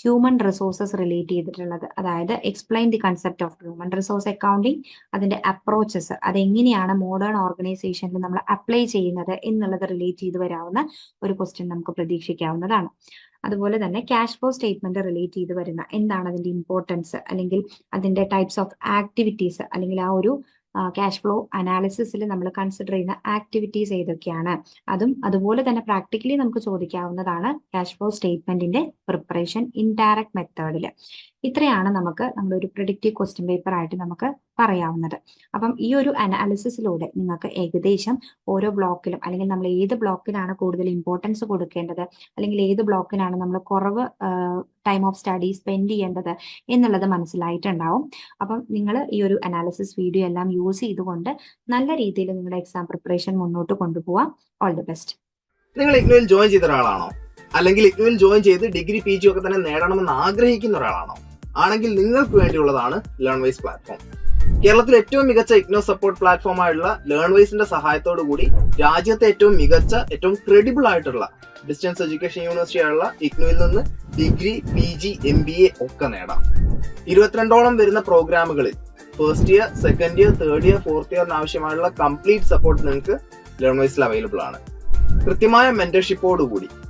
ഹ്യൂമൻ റിസോഴ്സസ് റിലേറ്റ് ചെയ്തിട്ടുള്ളത്. അതായത് explain the concept of human resource accounting അതിന്റെ അപ്രോച്ചസ് അതെങ്ങനെയാണ് മോഡേൺ ഓർഗനൈസേഷനിൽ നമ്മൾ അപ്ലൈ ചെയ്യുന്നത് എന്നുള്ളത് റിലേറ്റ് ചെയ്ത് വരാവുന്ന ഒരു ക്വസ്റ്റ്യൻ നമുക്ക് പ്രതീക്ഷിക്കാവുന്നതാണ്. അതുപോലെ തന്നെ ക്യാഷ് ഫ്ലോ സ്റ്റേറ്റ്മെന്റ് റിലേറ്റ് ചെയ്ത് വരുന്ന എന്താണ് അതിന്റെ ഇമ്പോർട്ടൻസ് അല്ലെങ്കിൽ അതിന്റെ ടൈപ്സ് ഓഫ് ആക്ടിവിറ്റീസ് അല്ലെങ്കിൽ ആ ഒരു ക്യാഷ് ഫ്ലോ അനാലിസിസിൽ നമ്മൾ കൺസിഡർ ചെയ്യുന്ന ആക്ടിവിറ്റീസ് ഏതൊക്കെയാണ്? അതും അതുപോലെ തന്നെ പ്രാക്ടിക്കലി നമുക്ക് ചോദിക്കാവുന്നതാണ് ക്യാഷ് ഫ്ലോ സ്റ്റേറ്റ്മെന്റിന്റെ പ്രിപ്പറേഷൻ ഇൻഡയറക്ട് മെത്തേഡിൽ ഇത്രയാണ് നമുക്ക് നമ്മുടെ ഒരു പ്രിഡിക്റ്റീവ് ക്വസ്റ്റ്യൻ പേപ്പർ ആയിട്ട് നമുക്ക് പറയാവുന്നത്. അപ്പം ഈ ഒരു അനാലിസിസിലൂടെ നിങ്ങൾക്ക് ഏകദേശം ഓരോ ബ്ലോക്കിലും അല്ലെങ്കിൽ നമ്മൾ ഏത് ബ്ലോക്കിലാണ് കൂടുതൽ ഇമ്പോർട്ടൻസ് കൊടുക്കേണ്ടത് അല്ലെങ്കിൽ ഏത് ബ്ലോക്കിനാണ് നമ്മൾ കുറവ് ടൈം ഓഫ് സ്റ്റഡി സ്പെൻഡ് ചെയ്യേണ്ടത് എന്നുള്ളത് മനസ്സിലായിട്ടുണ്ടാവും. അപ്പം നിങ്ങൾ ഈ ഒരു അനാലിസിസ് വീഡിയോ എല്ലാം യൂസ് ചെയ്തുകൊണ്ട് നല്ല രീതിയിൽ നിങ്ങളുടെ എക്സാം പ്രിപ്പറേഷൻ മുന്നോട്ട് കൊണ്ടുപോവാം. ഓൾ ദി ബെസ്റ്റ് നിങ്ങൾ ഇഗ്നുവിൽ ജോയിൻ ചെയ്ത ഒരാളാണോ? അല്ലെങ്കിൽ ഇഗ്നുവിൽ ജോയിൻ ചെയ്ത് ഡിഗ്രി പി ജി ഒക്കെ തന്നെ നേടണമെന്ന് ആഗ്രഹിക്കുന്ന ഒരാളാണോ? ആണെങ്കിൽ നിങ്ങൾക്ക് വേണ്ടിയുള്ളതാണ് ലേൺ വൈസ് പ്ലാറ്റ്ഫോം കേരളത്തിലെ ഏറ്റവും മികച്ച ഇഗ്നോ സപ്പോർട്ട് പ്ലാറ്റ്ഫോം ആയിട്ടുള്ള ലേൺ വൈസിന്റെ സഹായത്തോടു കൂടി രാജ്യത്തെ ഏറ്റവും മികച്ച ഏറ്റവും ക്രെഡിബിൾ ആയിട്ടുള്ള ഡിസ്റ്റൻസ് എഡ്യൂക്കേഷൻ യൂണിവേഴ്സിറ്റി ആയുള്ള ഇഗ്നോയിൽ നിന്ന് degree P G M B A ഒക്കെ നേടാം. ഇരുപത്തിരണ്ടോളം വരുന്ന പ്രോഗ്രാമുകളിൽ first year second year third year fourth ഇയറിന് ആവശ്യമായുള്ള കംപ്ലീറ്റ് സപ്പോർട്ട് നിങ്ങൾക്ക് ലേൺ വൈസിൽ അവൈലബിൾ ആണ്. കൃത്യമായ മെന്റർഷിപ്പോട് കൂടി